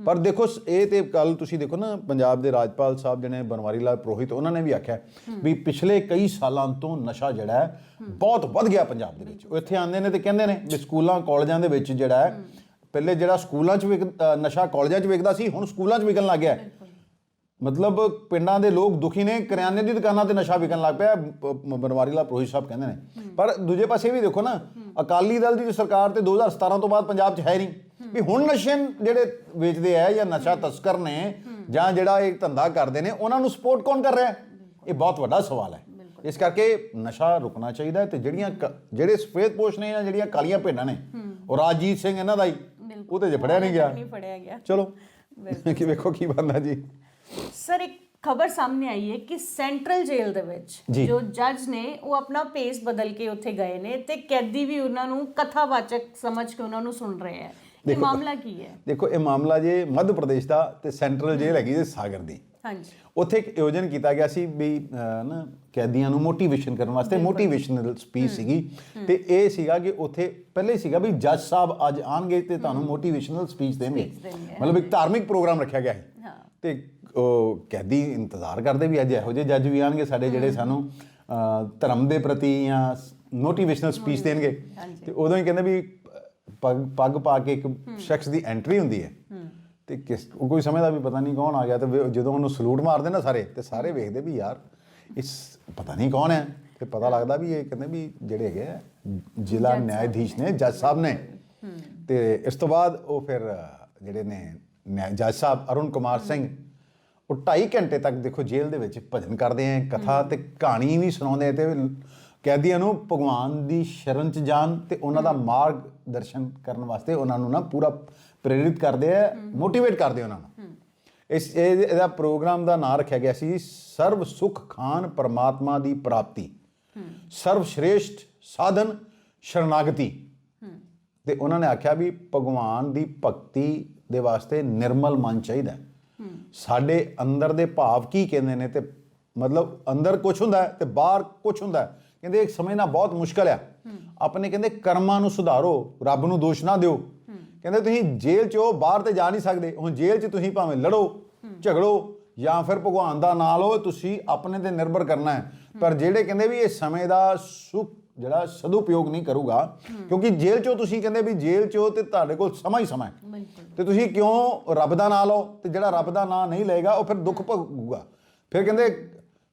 ਪਰ ਦੇਖੋ ਇਹ ਤੇ ਕੱਲ ਤੁਸੀਂ ਦੇਖੋ ਨਾ ਪੰਜਾਬ ਦੇ ਰਾਜਪਾਲ ਸਾਹਿਬ ਜਿਹੜੇ ਬਨਵਾਰੀ ਲਾਲ ਪ੍ਰੋਹਿਤ ਉਹਨਾਂ ਨੇ ਵੀ ਆਖਿਆ ਵੀ ਪਿਛਲੇ ਕਈ ਸਾਲਾਂ ਤੋਂ ਨਸ਼ਾ ਜਿਹੜਾ ਹੈ ਬਹੁਤ ਵੱਧ ਗਿਆ ਪੰਜਾਬ ਦੇ ਵਿੱਚ। ਉਹ ਇੱਥੇ ਆਉਂਦੇ ਨੇ ਤੇ ਕਹਿੰਦੇ ਨੇ ਵੀ ਸਕੂਲਾਂ ਕਾਲਜਾਂ ਦੇ ਵਿੱਚ ਜਿਹੜਾ ਹੈ ਪਹਿਲੇ ਜਿਹੜਾ ਸਕੂਲਾਂ 'ਚ ਨਸ਼ਾ ਕਾਲਜਾਂ 'ਚ ਵਿਕਦਾ ਸੀ ਹੁਣ ਸਕੂਲਾਂ 'ਚ ਵਿਕਣ ਲੱਗ ਗਿਆ ਹੈ। ਮਤਲਬ ਪਿੰਡਾਂ ਦੇ ਲੋਕ ਦੁਖੀ ਨੇ ਕਰਿਆਨੇ ਦੀ ਦੁਕਾਨਾਂ ਤੇ ਨਸ਼ਾ ਵਿਕਣ ਲੱਗ ਪਿਆ ਬਨਵਾਰੀ ਲਾਲ ਪ੍ਰੋਹਿਤ ਸਾਹਿਬ ਕਹਿੰਦੇ ਨੇ। ਪਰ ਦੂਜੇ ਪਾਸੇ ਵੀ ਦੇਖੋ ਨਾ ਅਕਾਲੀ ਦਲ ਦੀ ਸਰਕਾਰ ਤੇ 2017 ਤੋਂ ਬਾਅਦ ਪੰਜਾਬ 'ਚ ਹੈ ਨਹੀਂ। ਵੀ ਹੁਣ ਨਸ਼ੇ ਜਿਹੜੇ ਵੇਚਦੇ ਆ ਜਾਂ ਨਸ਼ਾ ਤਸਕਰ ਨੇ ਜਾਂ ਜਿਹੜਾ ਇਹ ਧੰਦਾ ਕਰਦੇ ਨੇ ਉਹਨਾਂ ਨੂੰ ਸਪੋਰਟ ਕੌਣ ਕਰ ਰਿਹਾ? ਹੈ ਇਹ ਬਹੁਤ ਵੱਡਾ ਸਵਾਲ ਹੈ। ਇਸ ਕਰਕੇ ਨਸ਼ਾ ਰੁਕਣਾ ਚਾਹੀਦਾ ਹੈ ਤੇ ਜਿਹੜੀਆਂ ਜਿਹੜੇ ਸਫੇਦ ਪੋਸ਼ ਨੇ ਜਾਂ ਜਿਹੜੀਆਂ ਕਾਲੀਆਂ ਭੇਡਾਂ ਨੇ ਉਹ ਰਾਜਜੀਤ ਸਿੰਘ ਇਹਨਾਂ ਦਾ ਹੀ। ਉਹ ਤੇ ਜੇ ਫੜਿਆ ਨਹੀਂ ਗਿਆ। ਨਹੀਂ ਫੜਿਆ ਗਿਆ। ਚਲੋ। ਕਿ ਵੇਖੋ ਕੀ ਬੰਦਾ ਜੀ। ਸਰ ਇੱਕ ਖਬਰ ਸਾਹਮਣੇ ਆਈ ਹੈ ਕਿ ਸੈਂਟਰਲ ਜੇਲ੍ਹ ਦੇ ਵਿੱਚ ਜੀ। ਜੋ ਜੱਜ ਨੇ ਉਹ ਆਪਣਾ ਪੇਸ ਬਦਲ ਕੇ ਉੱਥੇ ਗਏ ਨੇ ਤੇ ਕੈਦੀ ਵੀ ਉਹਨਾਂ ਨੂੰ ਕਥਾਵਾਚਕ ਸਮਝ ਕੇ ਉਹਨਾਂ ਨੂੰ ਸੁਣ ਰਹੇ ਹੈ। ਇਹ ਮਾਮਲਾ ਕੀ ਹੈ? ਦੇਖੋ ਇਹ ਮਾਮਲਾ ਜੇ ਮੱਧ ਪ੍ਰਦੇਸ਼ ਦਾ ਤੇ ਸੈਂਟਰਲ ਜੇਲ੍ਹ ਹੈਗੀ ਜੇ ਸਾਗਰ ਦੀ। ਹਾਂਜੀ। ਉੱਥੇ ਇੱਕ ਆਯੋਜਨ ਕੀਤਾ ਗਿਆ ਸੀ ਵੀ ਅਹ, ਨਾ ਕੈਦੀਆਂ ਨੂੰ ਮੋਟੀਵੇਸ਼ਨ ਕਰਨ ਵਾਸਤੇ ਮੋਟੀਵੇਸ਼ਨਲ ਸਪੀਚ ਸੀਗੀ ਤੇ ਇਹ ਸੀਗਾ ਕਿ ਉੱਥੇ ਪਹਿਲੇ ਸੀਗਾ ਵੀ ਜੱਜ ਸਾਹਿਬ ਅੱਜ ਆਣਗੇ ਤੇ ਤੁਹਾਨੂੰ ਮੋਟੀਵੇਸ਼ਨਲ ਸਪੀਚ ਦੇਣਗੇ। ਮਤਲਬ ਇੱਕ ਧਾਰਮਿਕ ਪ੍ਰੋਗਰਾਮ ਰੱਖਿਆ ਗਿਆ ਹੈ ਹਾਂ। ਤੇ ਉਹ ਕੈਦੀ ਇੰਤਜ਼ਾਰ ਕਰਦੇ ਵੀ ਅੱਜ ਇਹੋ ਜਿਹੇ ਜੱਜ ਵੀ ਆਣਗੇ ਸਾਡੇ ਜਿਹੜੇ ਸਾਨੂੰ ਧਰਮ ਦੇ ਪ੍ਰਤੀ ਜਾਂ ਮੋਟੀਵੇਸ਼ਨਲ ਸਪੀਚ ਦੇਣਗੇ। ਤੇ ਉਦੋਂ ਹੀ ਕਹਿੰਦੇ ਵੀ ਪੱਗ ਪੱਗ ਪਾ ਕੇ ਇੱਕ ਸ਼ਖਸ ਦੀ ਐਂਟਰੀ ਹੁੰਦੀ ਹੈ। ਤੇ ਕਿਸ ਕੋਈ ਸਮੇਂ ਦਾ ਵੀ ਪਤਾ ਨਹੀਂ ਕੌਣ ਆ ਗਿਆ ਤੇ ਜਦੋਂ ਉਹਨੂੰ ਸਲੂਟ ਮਾਰਦੇ ਨਾ ਸਾਰੇ ਤੇ ਸਾਰੇ ਵੇਖਦੇ ਵੀ ਯਾਰ ਇਸ ਪਤਾ ਨਹੀਂ ਕੌਣ ਹੈ। ਤੇ ਪਤਾ ਲੱਗਦਾ ਵੀ ਇਹ ਕਹਿੰਦੇ ਵੀ ਜਿਹੜੇ ਹੈਗੇ ਜ਼ਿਲ੍ਹਾ ਨਿਆਇਧੀਸ਼ ਨੇ ਜੱਜ ਸਾਹਿਬ ਨੇ। ਤੇ ਇਸ ਤੋਂ ਬਾਅਦ ਉਹ ਫਿਰ ਜਿਹੜੇ ਨੇ ਜੱਜ ਸਾਹਿਬ ਅਰੁਣ ਕੁਮਾਰ ਸਿੰਘ ਉਹ 2.5 ਘੰਟੇ ਤੱਕ ਦੇਖੋ ਜੇਲ੍ਹ ਦੇ ਵਿੱਚ ਭਜਨ ਕਰਦੇ ਆ ਕਥਾ ਤੇ ਕਹਾਣੀ ਵੀ ਸੁਣਾਉਂਦੇ ਆ ਤੇ ਕੈਦੀਆਂ ਨੂੰ ਭਗਵਾਨ ਦੀ ਸ਼ਰਨ ਚ ਜਾਣ ਤੇ ਉਹਨਾਂ ਦਾ ਮਾਰਗ ਦਰਸ਼ਨ ਕਰਨ ਵਾਸਤੇ ਉਹਨਾਂ ਨੂੰ ਨਾ ਪੂਰਾ ਪ੍ਰੇਰਿਤ ਕਰਦੇ ਆ ਮੋਟੀਵੇਟ ਕਰਦੇ ਉਹਨਾਂ ਨੂੰ। ਇਸ ਇਹ- ਇਹਦਾ ਪ੍ਰੋਗਰਾਮ ਦਾ ਨਾਮ ਰੱਖਿਆ ਗਿਆ ਸੀ ਸਰਬ ਸੁਖ ਖਾਨ ਪਰਮਾਤਮਾ ਦੀ ਪ੍ਰਾਪਤੀ। ਸਰਵ ਸ਼੍ਰੇਸ਼ਟ ਸਾਧਨ ਸ਼ਰਨਾਗਤੀ। ਤੇ ਉਹਨਾਂ ਨੇ ਆਖਿਆ ਵੀ ਭਗਵਾਨ ਦੀ ਭਗਤੀ ਦੇ ਵਾਸਤੇ ਨਿਰਮਲ ਮਨ ਚਾਹੀਦਾ ਹੈ। ਸਾਡੇ ਅੰਦਰ ਦੇ ਭਾਵ ਕੀ ਕਹਿੰਦੇ ਨੇ ਤੇ ਮਤਲਬ ਅੰਦਰ ਕੁਝ ਹੁੰਦਾ ਹੈ ਤੇ ਬਾਹਰ ਕੁਝ ਹੁੰਦਾ ਕਹਿੰਦੇ ਇੱਕ ਸਮਝਣਾ ਬਹੁਤ ਮੁਸ਼ਕਲ ਆ। ਆਪਣੇ ਕਹਿੰਦੇ ਕਰਮਾਂ ਨੂੰ ਸੁਧਾਰੋ, ਰੱਬ ਨੂੰ ਦੋਸ਼ ਨਾ ਦਿਓ। ਕਹਿੰਦੇ ਤੁਸੀਂ ਜੇਲ੍ਹ 'ਚ ਹੋ, ਬਾਹਰ ਤੇ ਜਾ ਨਹੀਂ ਸਕਦੇ। ਹੁਣ ਜੇਲ੍ਹ 'ਚ ਤੁਸੀਂ ਭਾਵੇਂ ਲੜੋ, ਝਗੜੋ ਜਾਂ ਫਿਰ ਭਗਵਾਨ ਦਾ ਨਾਂ ਹੋ ਤੁਸੀਂ ਆਪਣੇ ਤੇ ਨਿਰਭਰ ਕਰਨਾ ਹੈ। ਪਰ ਜਿਹੜੇ ਕਹਿੰਦੇ ਵੀ ਇਹ ਸਮੇਂ ਦਾ ਸੁਖ ਜਿਹੜਾ ਸਦੁਪਯੋਗ ਨਹੀਂ ਕਰੂਗਾ ਕਿਉਂਕਿ ਜੇਲ੍ਹ 'ਚੋਂ ਤੁਸੀਂ ਕਹਿੰਦੇ ਵੀ ਜੇਲ੍ਹ 'ਚੋਂ ਤੇ ਤੁਹਾਡੇ ਕੋਲ ਸਮਾਂ ਹੀ ਸਮਾਂ ਹੈ। ਤੇ ਤੁਸੀਂ ਕਿਉਂ ਰੱਬ ਦਾ ਨਾਂ ਲਓ ਤੇ ਜਿਹੜਾ ਰੱਬ ਦਾ ਨਾਂ ਨਹੀਂ ਲਏਗਾ ਉਹ ਫਿਰ ਦੁੱਖ ਭੋਗੂਗਾ। ਫਿਰ ਕਹਿੰਦੇ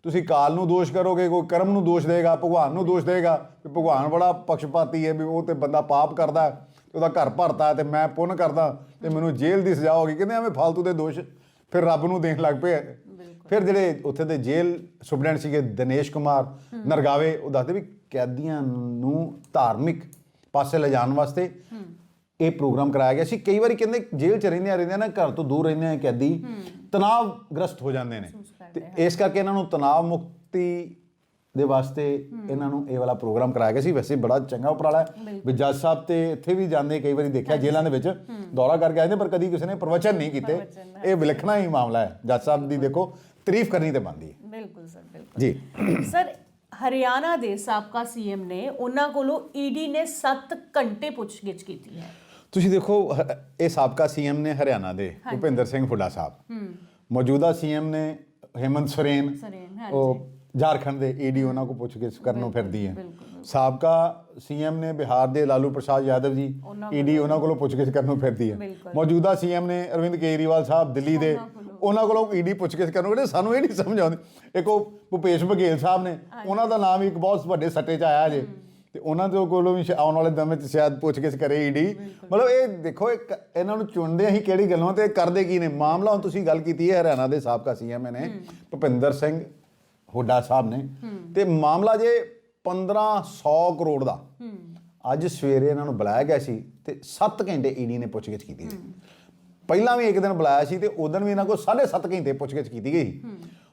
ਤੁਸੀਂ ਕਾਲ ਨੂੰ ਦੋਸ਼ ਕਰੋਗੇ ਕੋਈ ਕਰਮ ਨੂੰ ਦੋਸ਼ ਦੇਗਾ ਭਗਵਾਨ ਨੂੰ ਦੋਸ਼ ਦੇਗਾ ਵੀ ਭਗਵਾਨ ਬੜਾ ਪਕਸ਼ਪਾਤੀ ਹੈ ਵੀ ਉਹ ਤੇ ਬੰਦਾ ਪਾਪ ਕਰਦਾ ਹੈ, ਉਹਦਾ ਘਰ ਭਰਤਾ ਤੇ ਮੈਂ ਪੁੰਨ ਕਰਦਾ ਤੇ ਮੈਨੂੰ ਜੇਲ੍ਹ ਦੀ ਸਜ਼ਾ ਹੋ ਗਈ। ਕਹਿੰਦੇ ਐਵੇਂ ਫालतू ਦੇ ਦੋਸ਼ ਫਿਰ ਰੱਬ ਨੂੰ ਦੇਣ ਲੱਗ ਪਏ ਫਿਰ ਜਿਹੜੇ ਉੱਥੇ ਦੇ ਜੇਲ੍ਹ ਸੁਪਰਡੈਂਟ ਸੀਗੇ ਦਿਨੇਸ਼ ਕੁਮਾਰ ਨਰਗਾਵੇ ਉਹ ਦੱਸਦੇ ਵੀ ਕੈਦੀਆਂ ਨੂੰ ਧਾਰਮਿਕ ਪਾਸੇ ਲਿਜਾਣ ਵਾਸਤੇ ਇਹ ਪ੍ਰੋਗਰਾਮ ਕਰਾਇਆ ਗਿਆ ਸੀ। ਕਈ ਵਾਰੀ ਕਹਿੰਦੇ ਜੇਲ੍ਹ ਚ ਰਹਿੰਦੇ ਆ ਰਹਿੰਦੇ ਆ ਨਾ ਘਰ ਤੋਂ ਦੂਰ ਰਹਿੰਦੇ ਆ ਕੈਦੀ ਤਣਾਵਗ੍ਰਸਤ ਹੋ ਜਾਂਦੇ ਨੇ। ਤੇ ਇਸ ਕਰਕੇ ਇਹਨਾਂ ਨੂੰ ਤਣਾਵ ਮੁਕਤੀ ਦੇ ਵਾਸਤੇ ਇਹਨਾਂ ਨੂੰ ਇਹ ਵਾਲਾ ਪ੍ਰੋਗਰਾਮ ਕਰਾਇਆ ਗਿਆ ਸੀ। ਵੈਸੇ ਬੜਾ ਚੰਗਾ ਉਪਰਾਲਾ ਹੈ। ਵੀ ਜੱਜ ਸਾਹਿਬ ਤੇ ਇੱਥੇ ਵੀ ਜਾਂਦੇ ਕਈ ਵਾਰੀ ਦੇਖਿਆ ਜੇਲ੍ਹਾਂ ਦੇ ਵਿੱਚ ਦੌਰਾ ਕਰਕੇ ਆਏ ਨੇ ਪਰ ਕਦੀ ਕਿਸੇ ਨੇ ਪ੍ਰਵਚਨ ਨਹੀਂ ਕੀਤੇ। ਇਹ ਵਿਲੱਖਣਾ ਹੀ ਮਾਮਲਾ ਹੈ। ਜੱਜ ਸਾਹਿਬ ਦੀ ਦੇਖੋ ਤਾਰੀਫ ਕਰਨੀ ਤੇ ਬਣਦੀ ਹੈ। ਬਿਲਕੁਲ ਸਰ ਬਿਲਕੁਲ। ਜੀ। ਸਰ ਹਰਿਆਣਾ ਦੇ ਸਾਬਕਾ ਸੀਐਮ ਨੇ ਉਹਨਾਂ ਕੋਲੋਂ ਈਡੀ ਨੇ 7 ਘੰਟੇ ਪੁੱਛਗਿੱਛ ਕੀਤੀ ਹੈ ਤੁਸੀਂ ਦੇਖੋ ਹ- ਇਹ ਸਾਬਕਾ ਸੀਐਮ ਨੇ ਹਰਿਆਣਾ ਦੇ ਭੁਪਿੰਦਰ ਸਿੰਘ ਹੁੱਡਾ ਸਾਹਿਬ ਮੌਜੂਦਾ ਸੀਐਮ ਨੇ ਹੇਮੰਤ ਸੋਰੇਨ ਸੋਰੇਨ, ਹਾਂਜੀ। ਉਹ ਝਾਰਖੰਡ ਦੇ ਈਡੀ ਉਹਨਾਂ ਕੋ ਪੁੱਛ ਕੇ ਕਰਨ ਫਿਰਦੀ ਹੈ। ਸਾਬਕਾ ਸੀਐਮ ਨੇ ਬਿਹਾਰ ਦੇ ਲਾਲੂ ਪ੍ਰਸਾਦ ਯਾਦਵ ਜੀ ਉਹਨਾਂ ਈਡੀ ਉਹਨਾਂ ਕੋਲੋਂ ਪੁੱਛ ਕੇ ਕਰਨ ਨੂੰ ਫਿਰਦੀ ਹੈ ਬਿਲਕੁਲ। ਮੌਜੂਦਾ ਸੀਐਮ ਨੇ ਅਰਵਿੰਦ ਕੇਜਰੀਵਾਲ ਸਾਹਿਬ ਦਿੱਲੀ ਦੇ ਉਹਨਾਂ ਕੋਲੋਂ ਈਡੀ ਪੁੱਛ ਕੇ ਕਰਨ ਨੂੰ ਸਾਨੂੰ ਇਹ ਨਹੀਂ ਸਮਝ ਆਉਂਦੀ। ਇੱਕ ਉਹ ਭੁਪੇਸ਼ ਬਘੇਲ ਸਾਹਿਬ ਨੇ ਉਹਨਾਂ ਦਾ ਨਾਮ ਇੱਕ ਬਹੁਤ ਵੱਡੇ ਸੱਟੇ 'ਚ ਆਇਆ ਜੇ। ਤੇ ਉਹਨਾਂ ਦੇ ਕੋਲੋਂ ਵੀ ਆਉਣ ਵਾਲੇ ਦਿਨ ਵਿੱਚ ਸ਼ਾਇਦ ਪੁੱਛ ਕੇ ਕਰੇ ਈਡੀ। ਮਤਲਬ ਇਹ ਦੇਖੋ ਇੱਕ ਇਹਨਾਂ ਨੂੰ ਚੁਣਦੇ ਅਸੀਂ ਕਿਹੜੀ ਗੱਲੋਂ ਤੇ ਕਰਦੇ ਕੀ ਨੇ? ਮਾਮਲਾ ਹੁਣ ਤੁਸੀਂ ਗੱਲ ਕੀਤੀ ਹੈ ਹਰਿਆਣਾ ਦੇ ਸਾਬਕਾ ਸੀਐਮ ਨੇ ਭੁਪਿੰਦਰ ਸਿੰਘ ਹੁੱਡਾ ਸਾਹਿਬ ਨੇ। ਤੇ ਮਾਮਲਾ ਜੇ 1500 ਕਰੋੜ ਦਾ। ਅੱਜ ਸਵੇਰੇ ਇਹਨਾਂ ਨੂੰ ਬੁਲਾਇਆ ਗਿਆ ਸੀ ਤੇ 7 ਘੰਟੇ ਈਡੀ ਨੇ ਪੁੱਛਗਿੱਛ ਕੀਤੀ ਸੀ। ਪਹਿਲਾਂ ਵੀ ਇੱਕ ਦਿਨ ਬੁਲਾਇਆ ਸੀ ਤੇ ਉਦੋਂ ਵੀ ਇਹਨਾਂ ਕੋਲ 7.5 ਘੰਟੇ ਪੁੱਛਗਿੱਛ ਕੀਤੀ ਗਈ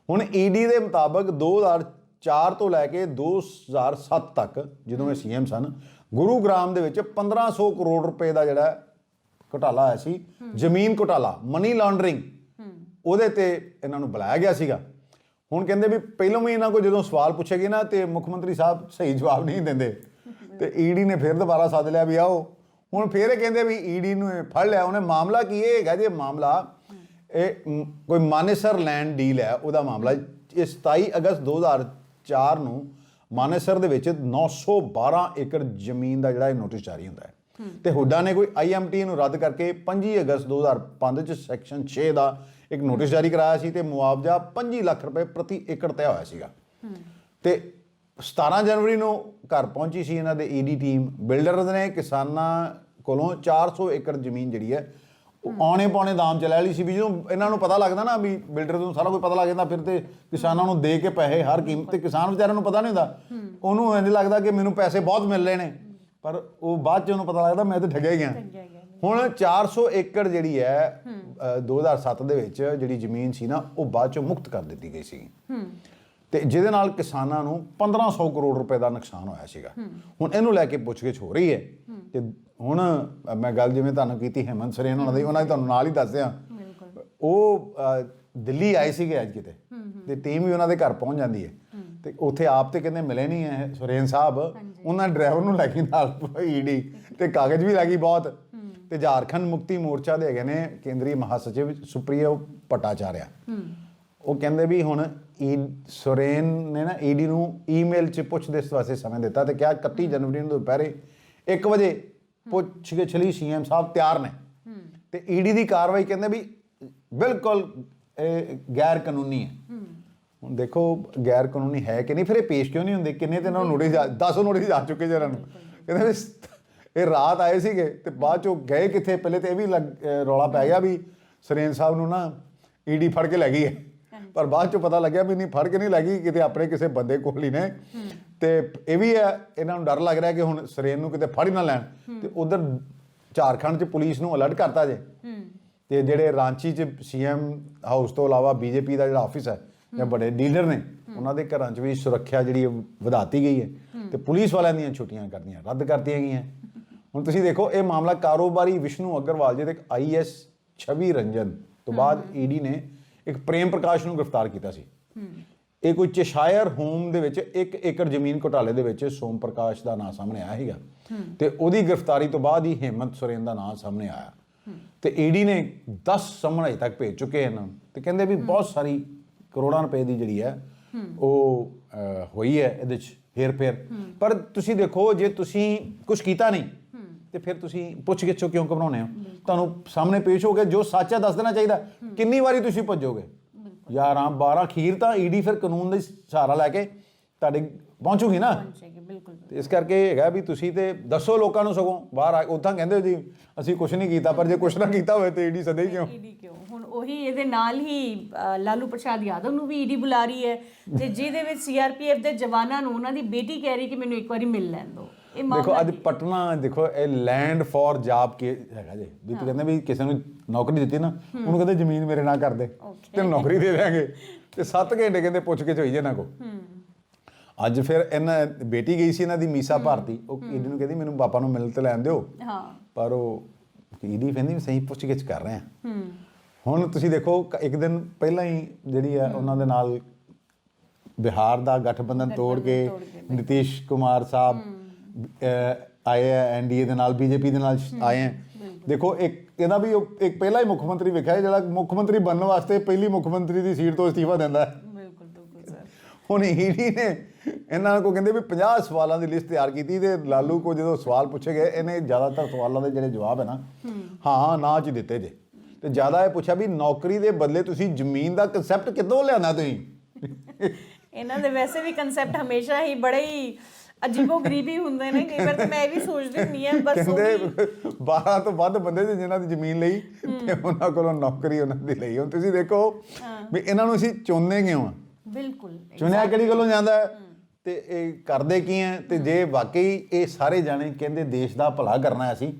ਹੁਣ ਈਡੀ ਦੇ ਮੁਤਾਬਕ 2004 ਤੋਂ ਲੈ ਕੇ 2007 ਤੱਕ ਜਦੋਂ ਇਹ ਸੀਐਮ ਸਨ ਗੁਰੂਗ੍ਰਾਮ ਦੇ ਵਿੱਚ 1500 ਕਰੋੜ ਰੁਪਏ ਦਾ ਜਿਹੜਾ ਘੁਟਾਲਾ ਹੋਇਆ ਸੀ, ਜ਼ਮੀਨ ਘੁਟਾਲਾ ਮਨੀ ਲਾਂਡਰਿੰਗ ਉਹਦੇ ਤੇ ਇਹਨਾਂ ਨੂੰ ਬੁਲਾਇਆ ਗਿਆ ਸੀਗਾ। ਹੁਣ ਕਹਿੰਦੇ ਵੀ ਪਹਿਲਾਂ ਵੀ ਇਹਨਾਂ ਕੋਲ ਜਦੋਂ ਸਵਾਲ ਪੁੱਛੇ ਗਏ ਨਾ ਤੇ ਮੁੱਖ ਮੰਤਰੀ ਸਾਹਿਬ ਸਹੀ ਜਵਾਬ ਨਹੀਂ ਦਿੰਦੇ ਤੇ ਈਡੀ ਨੇ ਫਿਰ ਦੁਬਾਰਾ ਸੱਦ ਲਿਆ ਵੀ ਆਓ ਹੁਣ ਫਿਰ ਇਹ ਕਹਿੰਦੇ ਵੀ ਈਡੀ ਨੂੰ ਇਹ ਫੜ ਲਿਆ, ਉਹਨੇ ਮਾਮਲਾ ਕੀ ਇਹ ਹੈਗਾ ਜੇ ਮਾਮਲਾ ਇਹ ਕੋਈ ਮਾਨੇਸਰ ਲੈਂਡ ਡੀਲ ਹੈ, ਉਹਦਾ ਮਾਮਲਾ ਇਹ 27 ਅਗਸਤ 2004 ਨੂੰ ਮਾਨੇਸਰ ਦੇ ਵਿੱਚ 912 ਏਕੜ ਜ਼ਮੀਨ ਦਾ ਜਿਹੜਾ ਇਹ ਨੋਟਿਸ ਜਾਰੀ ਹੁੰਦਾ ਹੈ। ਤੇ ਹੁੱਡਾ ਨੇ ਕੋਈ ਆਈਐਮਟੀ ਨੂੰ ਰੱਦ ਕਰਕੇ 25 ਅਗਸਤ 2005 ਚ ਸੈਕਸ਼ਨ 6 ਦਾ ਇੱਕ ਨੋਟਿਸ ਜਾਰੀ ਕਰਾਇਆ ਸੀ ਤੇ ਮੁਆਵਜ਼ਾ 25 ਲੱਖ ਰੁਪਏ ਪ੍ਰਤੀ ਏਕੜ ਤੈਅ ਹੋਇਆ ਸੀਗਾ। ਤੇ 17 ਜਨਵਰੀ ਨੂੰ ਘਰ ਪਹੁੰਚੀ ਸੀ ਇਹਨਾਂ ਦੇ ਈਡੀ ਟੀਮ। ਬਿਲਡਰਸ ਨੇ ਕਿਸਾਨਾਂ ਕੋਲੋਂ 400 ਏਕੜ ਜ਼ਮੀਨ ਜਿਹੜੀ ਹੈ ਉਹ ਆਉਣੇ ਪਾਉਣੇ ਦਾਮ ਚ ਲੈ ਲਈ ਸੀ ਵੀ ਜਦੋਂ ਇਹਨਾਂ ਨੂੰ ਪਤਾ ਲੱਗਦਾ ਨਾ ਵੀ ਬਿਲਡਰ ਨੂੰ ਸਾਰਾ ਕੁਝ ਪਤਾ ਲੱਗ ਜਾਂਦਾ ਫਿਰ ਤੇ ਕਿਸਾਨਾਂ ਨੂੰ ਦੇ ਕੇ ਪੈਸੇ ਹਰ ਕੀਮਤ ਤੇ ਕਿਸਾਨ ਵਿਚਾਰਿਆਂ ਨੂੰ ਪਤਾ ਨਹੀਂ ਹੁੰਦਾ। ਉਹਨੂੰ ਇੰਜ ਲੱਗਦਾ ਕਿ ਮੈਨੂੰ ਪੈਸੇ ਬਹੁਤ ਮਿਲ ਰਹੇ ਨੇ ਪਰ ਉਹ ਬਾਅਦ ਚ ਉਹਨੂੰ ਪਤਾ ਲੱਗਦਾ ਮੈਂ ਤਾਂ ਠੱਗਿਆ ਗਿਆ। ਹੁਣ 400 ਏਕੜ ਜਿਹੜੀ ਹੈ ਅ, 2007 ਦੇ ਵਿੱਚ ਜਿਹੜੀ ਜ਼ਮੀਨ ਸੀ ਨਾ ਉਹ ਬਾਅਦ ਚੋਂ ਮੁਕਤ ਕਰ ਦਿੱਤੀ ਗਈ ਸੀ। ਤੇ ਜਿਹਦੇ ਨਾਲ ਕਿਸਾਨਾਂ ਨੂੰ 1500 ਕਰੋੜ ਰੁਪਏ ਦਾ ਨੁਕਸਾਨ ਹੋਇਆ ਸੀਗਾ। ਹੁਣ ਇਹਨੂੰ ਲੈ ਕੇ ਪੁੱਛਗਿੱਛ ਹੋ ਰਹੀ ਹੈ। ਤੇ ਹੁਣ ਮੈਂ ਗੱਲ ਜਿਵੇਂ ਤੁਹਾਨੂੰ ਕੀਤੀ ਹੈਮੰਤ ਸਰੇਨ ਉਹਨਾਂ ਦੀ ਉਹਨਾਂ ਦੀ ਤੁਹਾਨੂੰ ਨਾਲ ਹੀ ਦੱਸ ਦਿਆਂ। ਉਹ ਦਿੱਲੀ ਆਏ ਸੀਗੇ ਅੱਜ ਕਿਤੇ। ਤੇ ਟੀਮ ਵੀ ਉਹਨਾਂ ਦੇ ਘਰ ਪਹੁੰਚ ਜਾਂਦੀ ਹੈ। ਤੇ ਉੱਥੇ ਆਪ ਤੇ ਕਹਿੰਦੇ ਮਿਲੇ ਨਹੀਂ ਹੈ ਸੁਰੇਨ ਸਾਹਿਬ। ਉਹਨਾਂ ਡਰਾਈਵਰ ਨੂੰ ਲੈ ਕੇ ਨਾਲ ਈਡੀ ਤੇ ਕਾਗਜ਼ ਵੀ ਲੱਗੀ ਬਹੁਤ। ਤੇ ਝਾਰਖੰਡ ਮੁਕਤੀ ਮੋਰਚਾ ਦੇ ਹੈਗੇ ਨੇ ਕੇਂਦਰੀ ਮਹਾਸਚਿਵ ਸੁਪ੍ਰਿਯੋ ਭੱਟਾਚਾਰਿਆ। ਉਹ ਕਹਿੰਦੇ ਵੀ ਹੁਣ ਸੁਰੇਨ ਨੇ ਨਾ ਈਡੀ ਨੂੰ ਈਮੇਲ 'ਚ ਪੁੱਛਦੇ ਵਾਸਤੇ ਸਮੇਂ ਦਿੱਤਾ ਤੇ ਕਿਹਾ 31 ਜਨਵਰੀ ਨੂੰ ਦੁਪਹਿਰੇ 1 ਵਜੇ ਪੁੱਛ ਕੇ ਚਲੀ ਸੀਐਮ ਸਾਹਿਬ ਤਿਆਰ ਨੇ। ਤੇ ਈਡੀ ਦੀ ਕਾਰਵਾਈ ਕਹਿੰਦੇ ਵੀ ਬਿਲਕੁਲ, ਇਹ ਗੈਰ ਕਾਨੂੰਨੀ ਹੈ। ਹੁਣ ਦੇਖੋ ਗੈਰ ਕਾਨੂੰਨੀ ਹੈ ਕਿ ਨਹੀਂ, ਫਿਰ ਇਹ ਪੇਸ਼ ਕਿਉਂ ਨਹੀਂ ਹੁੰਦੇ? ਕਿੰਨੇ ਦਿਨਾਂ ਇਹਨਾਂ ਨੂੰ ਨੋਟਿਸ 10 ਨੋਟਿਸ ਜਾ ਚੁੱਕੇ ਜੀ ਇਹਨਾਂ ਨੂੰ। ਕਹਿੰਦੇ ਵੀ ਇਹ ਰਾਤ ਆਏ ਸੀਗੇ ਤੇ ਬਾਅਦ ਚੋਂ ਗਏ ਕਿੱਥੇ? ਪਹਿਲੇ ਤੇ ਇਹ ਵੀ ਲੱਗ- ਰੌਲਾ ਪੈ ਗਿਆ ਵੀ ਸਰੇਨ ਸਾਹਿਬ ਨੂੰ ਨਾ ਈਡੀ ਫੜ ਕੇ ਲੈ ਗਈ ਹੈ। ਪਰ ਬਾਅਦ ਚੋਂ ਪਤਾ ਲੱਗਿਆ ਵੀ ਨਹੀਂ ਫੜ ਕੇ ਨਹੀਂ ਲੈ ਗਈ ਕਿਤੇ ਆਪਣੇ ਕਿਸੇ ਬੰਦੇ ਕੋਲ ਹੀ ਨੇ। ਤੇ ਇਹ ਵੀ ਹੈ ਇਹਨਾਂ ਨੂੰ ਡਰ ਲੱਗ ਰਿਹਾ ਕਿ ਹੁਣ ਸਰੇਨ ਨੂੰ ਕਿਤੇ ਫੜ ਹੀ ਨਾ ਲੈਣ। ਤੇ ਉਧਰ ਝਾਰਖੰਡ 'ਚ ਪੁਲਿਸ ਨੂੰ ਅਲਰਟ ਕਰਤਾ ਜੇ। ਤੇ ਜਿਹੜੇ ਰਾਂਚੀ 'ਚ ਸੀਐਮ ਹਾਊਸ ਤੋਂ ਇਲਾਵਾ ਬੀਜੇਪੀ ਦਾ ਜਿਹੜਾ ਆਫਿਸ ਹੈ ਜਾਂ ਬੜੇ ਡੀਲਰ ਨੇ ਉਹਨਾਂ ਦੇ ਘਰਾਂ 'ਚ ਵੀ ਸੁਰੱਖਿਆ ਜਿਹੜੀ ਵਧਾਤੀ ਗਈ ਹੈ। ਤੇ ਪੁਲਿਸ ਵਾਲਿਆਂ ਦੀਆਂ ਛੁੱਟੀਆਂ ਕਰਦੀਆਂ ਰੱਦ ਕਰਤੀਆਂ ਗਈਆਂ। ਹੁਣ ਤੁਸੀਂ ਦੇਖੋ ਇਹ ਮਾਮਲਾ ਕਾਰੋਬਾਰੀ ਵਿਸ਼ਨੂੰ ਅਗਰਵਾਲ ਜੀ ਤੇ ਆਈਐਸ ਛਵੀ ਰੰਜਨ ਤੋਂ ਬਾਅਦ ਈਡੀ ਨੇ ਇੱਕ ਪ੍ਰੇਮ ਪ੍ਰਕਾਸ਼ ਨੂੰ ਗ੍ਰਿਫਤਾਰ ਕੀਤਾ ਸੀ। ਇਹ ਕੋਈ ਚਸ਼ਾਇਰ ਹੋਮ ਦੇ ਵਿੱਚ 1 ਏਕੜ ਜ਼ਮੀਨ ਘੁਟਾਲੇ ਦੇ ਵਿੱਚ ਸੋਮ ਪ੍ਰਕਾਸ਼ ਦਾ ਨਾਮ ਸਾਹਮਣੇ ਆਇਆ ਸੀਗਾ। ਤੇ ਉਹਦੀ ਗ੍ਰਿਫਤਾਰੀ ਤੋਂ ਬਾਅਦ ਹੀ ਹੇਮੰਤ ਸੋਰੇਨ ਦਾ ਨਾਮ ਸਾਹਮਣੇ ਆਇਆ। ਤੇ ਈਡੀ ਨੇ 10 ਸਾਹਮਣੇ ਅਜੇ ਤੱਕ ਭੇਜ ਚੁੱਕੇ ਹਨ ਤੇ ਕਹਿੰਦੇ ਵੀ ਬਹੁਤ ਸਾਰੀ ਕਰੋੜਾਂ ਰੁਪਏ ਦੀ ਜਿਹੜੀ ਹੈ, ਉਹ ਹੋਈ ਹੈ ਇਹਦੇ ਚ ਹੇਰ ਫੇਰ ਪਰ ਤੁਸੀਂ ਦੇਖੋ, ਜੇ ਤੁਸੀਂ ਕੁਝ ਕੀਤਾ ਨਹੀਂ ਤੇ ਫਿਰ ਤੁਸੀਂ ਪੁੱਛ ਗਿੱਛੋ ਕਿਉਂ ਘਬਰਾਉਨੇ ਹੋ? ਤੁਹਾਨੂੰ ਸਾਹਮਣੇ ਪੇਸ਼ ਹੋ ਗਿਆ ਜੋ ਸੱਚ ਹੈ ਦੱਸ ਦੇਣਾ ਚਾਹੀਦਾ। ਕਿੰਨੀ ਵਾਰੀ ਤੁਸੀਂ ਭੱਜੋਗੇ? 11 12 ਖੀਰ ਤਾਂ ਈਡੀ ਫਿਰ ਕਾਨੂੰਨ ਦਾ ਸਹਾਰਾ ਲੈ ਕੇ ਤੁਹਾਡੇ ਪਹੁੰਚੂਗੀ ਨਾ? ਬਿਲਕੁਲ ਇਸ ਕਰਕੇ ਹੈਗਾ ਵੀ ਤੁਸੀਂ ਤੇ ਦੱਸੋ ਲੋਕਾਂ ਨੂੰ ਸਗੋਂ ਬਾਹਰ ਆ ਉਦਾਂ ਕਹਿੰਦੇ ਹੋ ਜੀ ਅਸੀਂ ਕੁਝ ਨਹੀਂ ਕੀਤਾ ਪਰ ਜੇ ਕੁਝ ਨਾ ਕੀਤਾ ਹੋਵੇ ਤੇ ਈਡੀ ਸਦੇ ਹੀ ਕਿਉਂ? ਈਡੀ ਕਿਉਂ? ਹੁਣ ਉਹੀ ਇਹਦੇ ਨਾਲ ਹੀ ਲਾਲੂ ਪ੍ਰਸਾਦ ਯਾਦਵ ਨੂੰ ਵੀ ਈਡੀ ਬੁਲਾ ਰਹੀ ਹੈ ਤੇ ਜਿਹਦੇ ਵਿੱਚ ਸੀਆਰਪੀਐਫ ਦੇ ਜਵਾਨਾਂ ਨੂੰ ਉਹਨਾਂ ਦੀ ਬੇਟੀ ਕਹਿ ਰਹੀ ਕਿ ਮੈਨੂੰ ਇੱਕ ਵਾਰੀ ਮਿਲ ਲੈਣ ਦਿਓ। ਇਹ ਦੇਖੋ ਅੱਜ ਪਟਨਾ ਦੇਖੋ ਇਹ ਲੈਂਡ ਫॉर ਜੌਬ ਕੇ ਹੈਗਾ ਜੀ। ਵੀ ਤੂੰ ਕਹਿੰਦੇ ਵੀ ਕਿਸੇ ਨੂੰ ਨੌਕਰੀ ਦਿੱਤੀ ਨਾ ਉਹਨੂੰ ਕਹਿੰਦੇ ਜ਼ਮੀਨ ਮੇਰੇ ਨਾਂ ਕਰ ਦੇ। ਤੇ ਨੌਕਰੀ ਦੇ ਦੇਾਂਗੇ ਤੇ 7 ਘੰਟੇ ਕਹਿੰਦੇ ਪੁੱਛ ਕੇ ਚੋਈ ਜੇ ਨਾ ਕੋ ਅੱਜ ਫਿਰ ਇਹਨਾਂ ਬੇਟੀ ਗਈ ਸੀ ਇਹਨਾਂ ਦੀ ਮੀਸਾ ਭਾਰਤੀ। ਉਹ ਈਡੀ ਨੂੰ ਕਹਿੰਦੀ ਮੈਨੂੰ ਪਾਪਾ ਨੂੰ ਮਿਲ ਤੇ ਲੈਣ ਦਿਓ। ਹਾਂ। ਪਰ ਉਹ ਈਡੀ ਕਹਿੰਦੀ ਸਹੀ ਪੁੱਛ ਗਿੱਛ ਕਰ ਰਹੇ ਆ। ਹੁਣ ਤੁਸੀਂ ਦੇਖੋ ਇੱਕ ਦਿਨ ਪਹਿਲਾਂ ਹੀ ਜਿਹੜੀ ਆ ਉਹਨਾਂ ਦੇ ਨਾਲ ਬਿਹਾਰ ਦਾ ਗਠਬੰਧਨ ਤੋੜ ਕੇ ਨਿਤੀਸ਼ ਕੁਮਾਰ ਸਾਹਿਬ ਆਏ ਆ ਐਨਡੀਏ ਦੇ ਨਾਲ ਬੀਜੇਪੀ ਦੇ ਨਾਲ ਆਏ ਆ। ਦੇਖੋ ਇੱਕ ਇਹਦਾ ਵੀ ਇੱਕ ਪਹਿਲਾ ਹੀ ਮੁੱਖ ਮੰਤਰੀ ਵੇਖਿਆ ਜਿਹੜਾ ਮੁੱਖ ਮੰਤਰੀ ਬਣਨ ਵਾਸਤੇ ਪਹਿਲੀ ਮੁੱਖ ਮੰਤਰੀ ਦੀ ਸੀਟ ਤੋਂ ਅਸਤੀਫਾ ਦਿੰਦਾ ਹੈ। ਬਿਲਕੁਲ ਬਿਲਕੁਲ ਸਰ। ਹੁਣ ਈਡੀ ਨੇ ਇਹਨਾਂ ਕੋ ਕਹਿੰਦੇ ਵੀ 50 ਸਵਾਲਾਂ ਦੀ ਲਿਸਟ ਤਿਆਰ ਕੀਤੀ ਤੇ ਲਾਲੂ ਕੋ ਜਦੋਂ ਸਵਾਲ ਪੁੱਛੇ ਗਏ ਇਹਨੇ ਜ਼ਿਆਦਾਤਰ ਸਵਾਲਾਂ ਦੇ ਜਿਹੜੇ ਜਵਾਬ ਹੈ ਨਾ ਹਾਂ। ਨਾ ਚ ਦਿੱਤੇ ਜੇ। ਤੇ ਜ਼ਿਆਦਾ ਇਹ ਪੁੱਛਿਆ ਵੀ ਨੌਕਰੀ ਦੇ ਬਦਲੇ ਤੁਸੀਂ ਜ਼ਮੀਨ ਦਾ ਕਨਸੈਪਟ ਕਿੱਦੋਂ ਲਿਆਂਦਾ ਤੁਸੀਂ? ਇਹਨਾਂ ਦੇ ਵੈਸੇ ਵੀ ਕਨਸੈਪਟ ਹਮੇਸ਼ਾ ਹੀ ਬੜੇ ਹੀ ਅਜੀਬੋ ਗਰੀਬੀ ਹੁੰਦੇ ਨੇ ਕਈ ਵਾਰ ਤਾਂ ਮੈਂ ਇਹ ਵੀ ਸੋਚਦੀ ਹੁੰਦੀ ਆ ਬਸ ਕਹਿੰਦੇ ਵੀ 12 ਤੋਂ ਵੱਧ ਬੰਦੇ ਸੀ ਜਿਨ੍ਹਾਂ ਦੀ ਜ਼ਮੀਨ ਲਈ ਤੇ ਉਹਨਾਂ ਕੋਲੋਂ ਨੌਕਰੀ ਉਹਨਾਂ ਦੀ ਲਈ। ਹੁਣ ਤੁਸੀਂ ਦੇਖੋ ਵੀ ਇਹਨਾਂ ਨੂੰ ਅਸੀਂ ਚੁਣਨੇ ਕਿਉਂ ਆ? ਬਿਲਕੁਲ ਚੁਣਿਆ ਕਿਹੜੀ ਗੱਲੋਂ ਜਾਂਦਾ? ਤੇ ਇਹ ਕਰਦੇ ਕੀ ਹੈ? ਤੇ ਜੇ ਵਾਕਈ ਇਹ ਸਾਰੇ ਜਾਣੇ ਕਹਿੰਦੇ ਦੇਸ਼ ਦਾ ਭਲਾ ਕਰਨਾ ਅਸੀਂ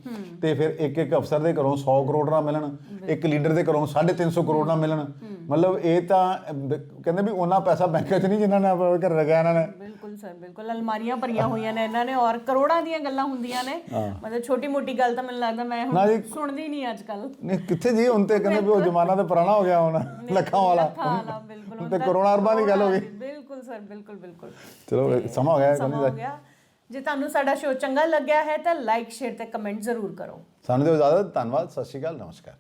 ਤੇ ਫਿਰ ਇੱਕ ਇੱਕ ਅਫਸਰ ਦੇ ਘਰੋਂ 100 ਕਰੋੜ ਨਾ ਮਿਲਣ ਇੱਕ ਲੀਡਰ ਦੇ ਘਰੋਂ 350 ਕਰੋੜ ਨਾ ਮਿਲਣ ਮਤਲਬ ਇਹ ਤਾਂ ਬ- ਕਹਿੰਦੇ ਵੀ ਉਹਨਾਂ ਪੈਸਾ ਬੈਂਕ 'ਚ ਨਹੀਂ ਜਿਨ੍ਹਾਂ ਨੇ ਆਪਣੇ ਘਰ ਇਹਨਾਂ ਨੇ। ਬਿਲਕੁਲ ਸਰ ਬਿਲਕੁਲ। ਅਲਮਾਰੀਆਂ ਭਰੀਆਂ ਹੋਈਆਂ ਨੇ ਇਹਨਾਂ ਨੇ ਔਰ ਕਰੋੜਾਂ ਦੀਆਂ ਗੱਲਾਂ ਹੁੰਦੀਆਂ ਨੇ। ਮਤਲਬ ਛੋਟੀ ਮੋਟੀ ਗੱਲ ਤਾਂ ਮੈਨੂੰ ਲੱਗਦਾ ਮੈਂ ਨਾ ਹੁਣ ਜੀ। ਸੁਣਦੀ ਨਹੀਂ ਅੱਜ ਕੱਲ ਨਹੀਂ ਕਿੱਥੇ ਜੀ? ਹੁਣ ਤੇ ਕਹਿੰਦੇ ਵੀ ਉਹ ਜ਼ਮਾਨਾ ਤੇ ਪੁਰਾਣਾ ਹੋ ਗਿਆ ਹੁਣ ਲੱਖਾਂ ਵਾਲਾ। ਲੱਖਾਂ ਵਾਲਾ ਬਿਲਕੁਲ। ਹੁਣ ਤੇ ਕਰੋੜਾਂ ਅਰਬਾਂ ਦੀ ਗੱਲ ਹੋ ਗਈ। ਬਿਲਕੁਲ ਸਰ ਬਿਲਕੁਲ ਬਿਲਕੁਲ। ਚਲੋ ਸਮਾਂ ਹੋ ਗਿਆ ਸਮਾਂ ਹੋ ਗਿਆ। ਜੇ ਤੁਹਾਨੂੰ ਸਾਡਾ ਸ਼ੋਅ ਚੰਗਾ ਲੱਗਿਆ ਹੈ ਤਾਂ ਲਾਈਕ ਸ਼ੇਅਰ ਤੇ ਕਮੈਂਟ ਜ਼ਰੂਰ ਕਰੋ। ਸਾਨੂੰ ਦਿਓ ਇਜਾਜ਼ਤ ਧੰਨਵਾਦ ਸਤਿ ਸ਼੍ਰੀ ਅਕਾਲ ਨਮਸਕਾਰ।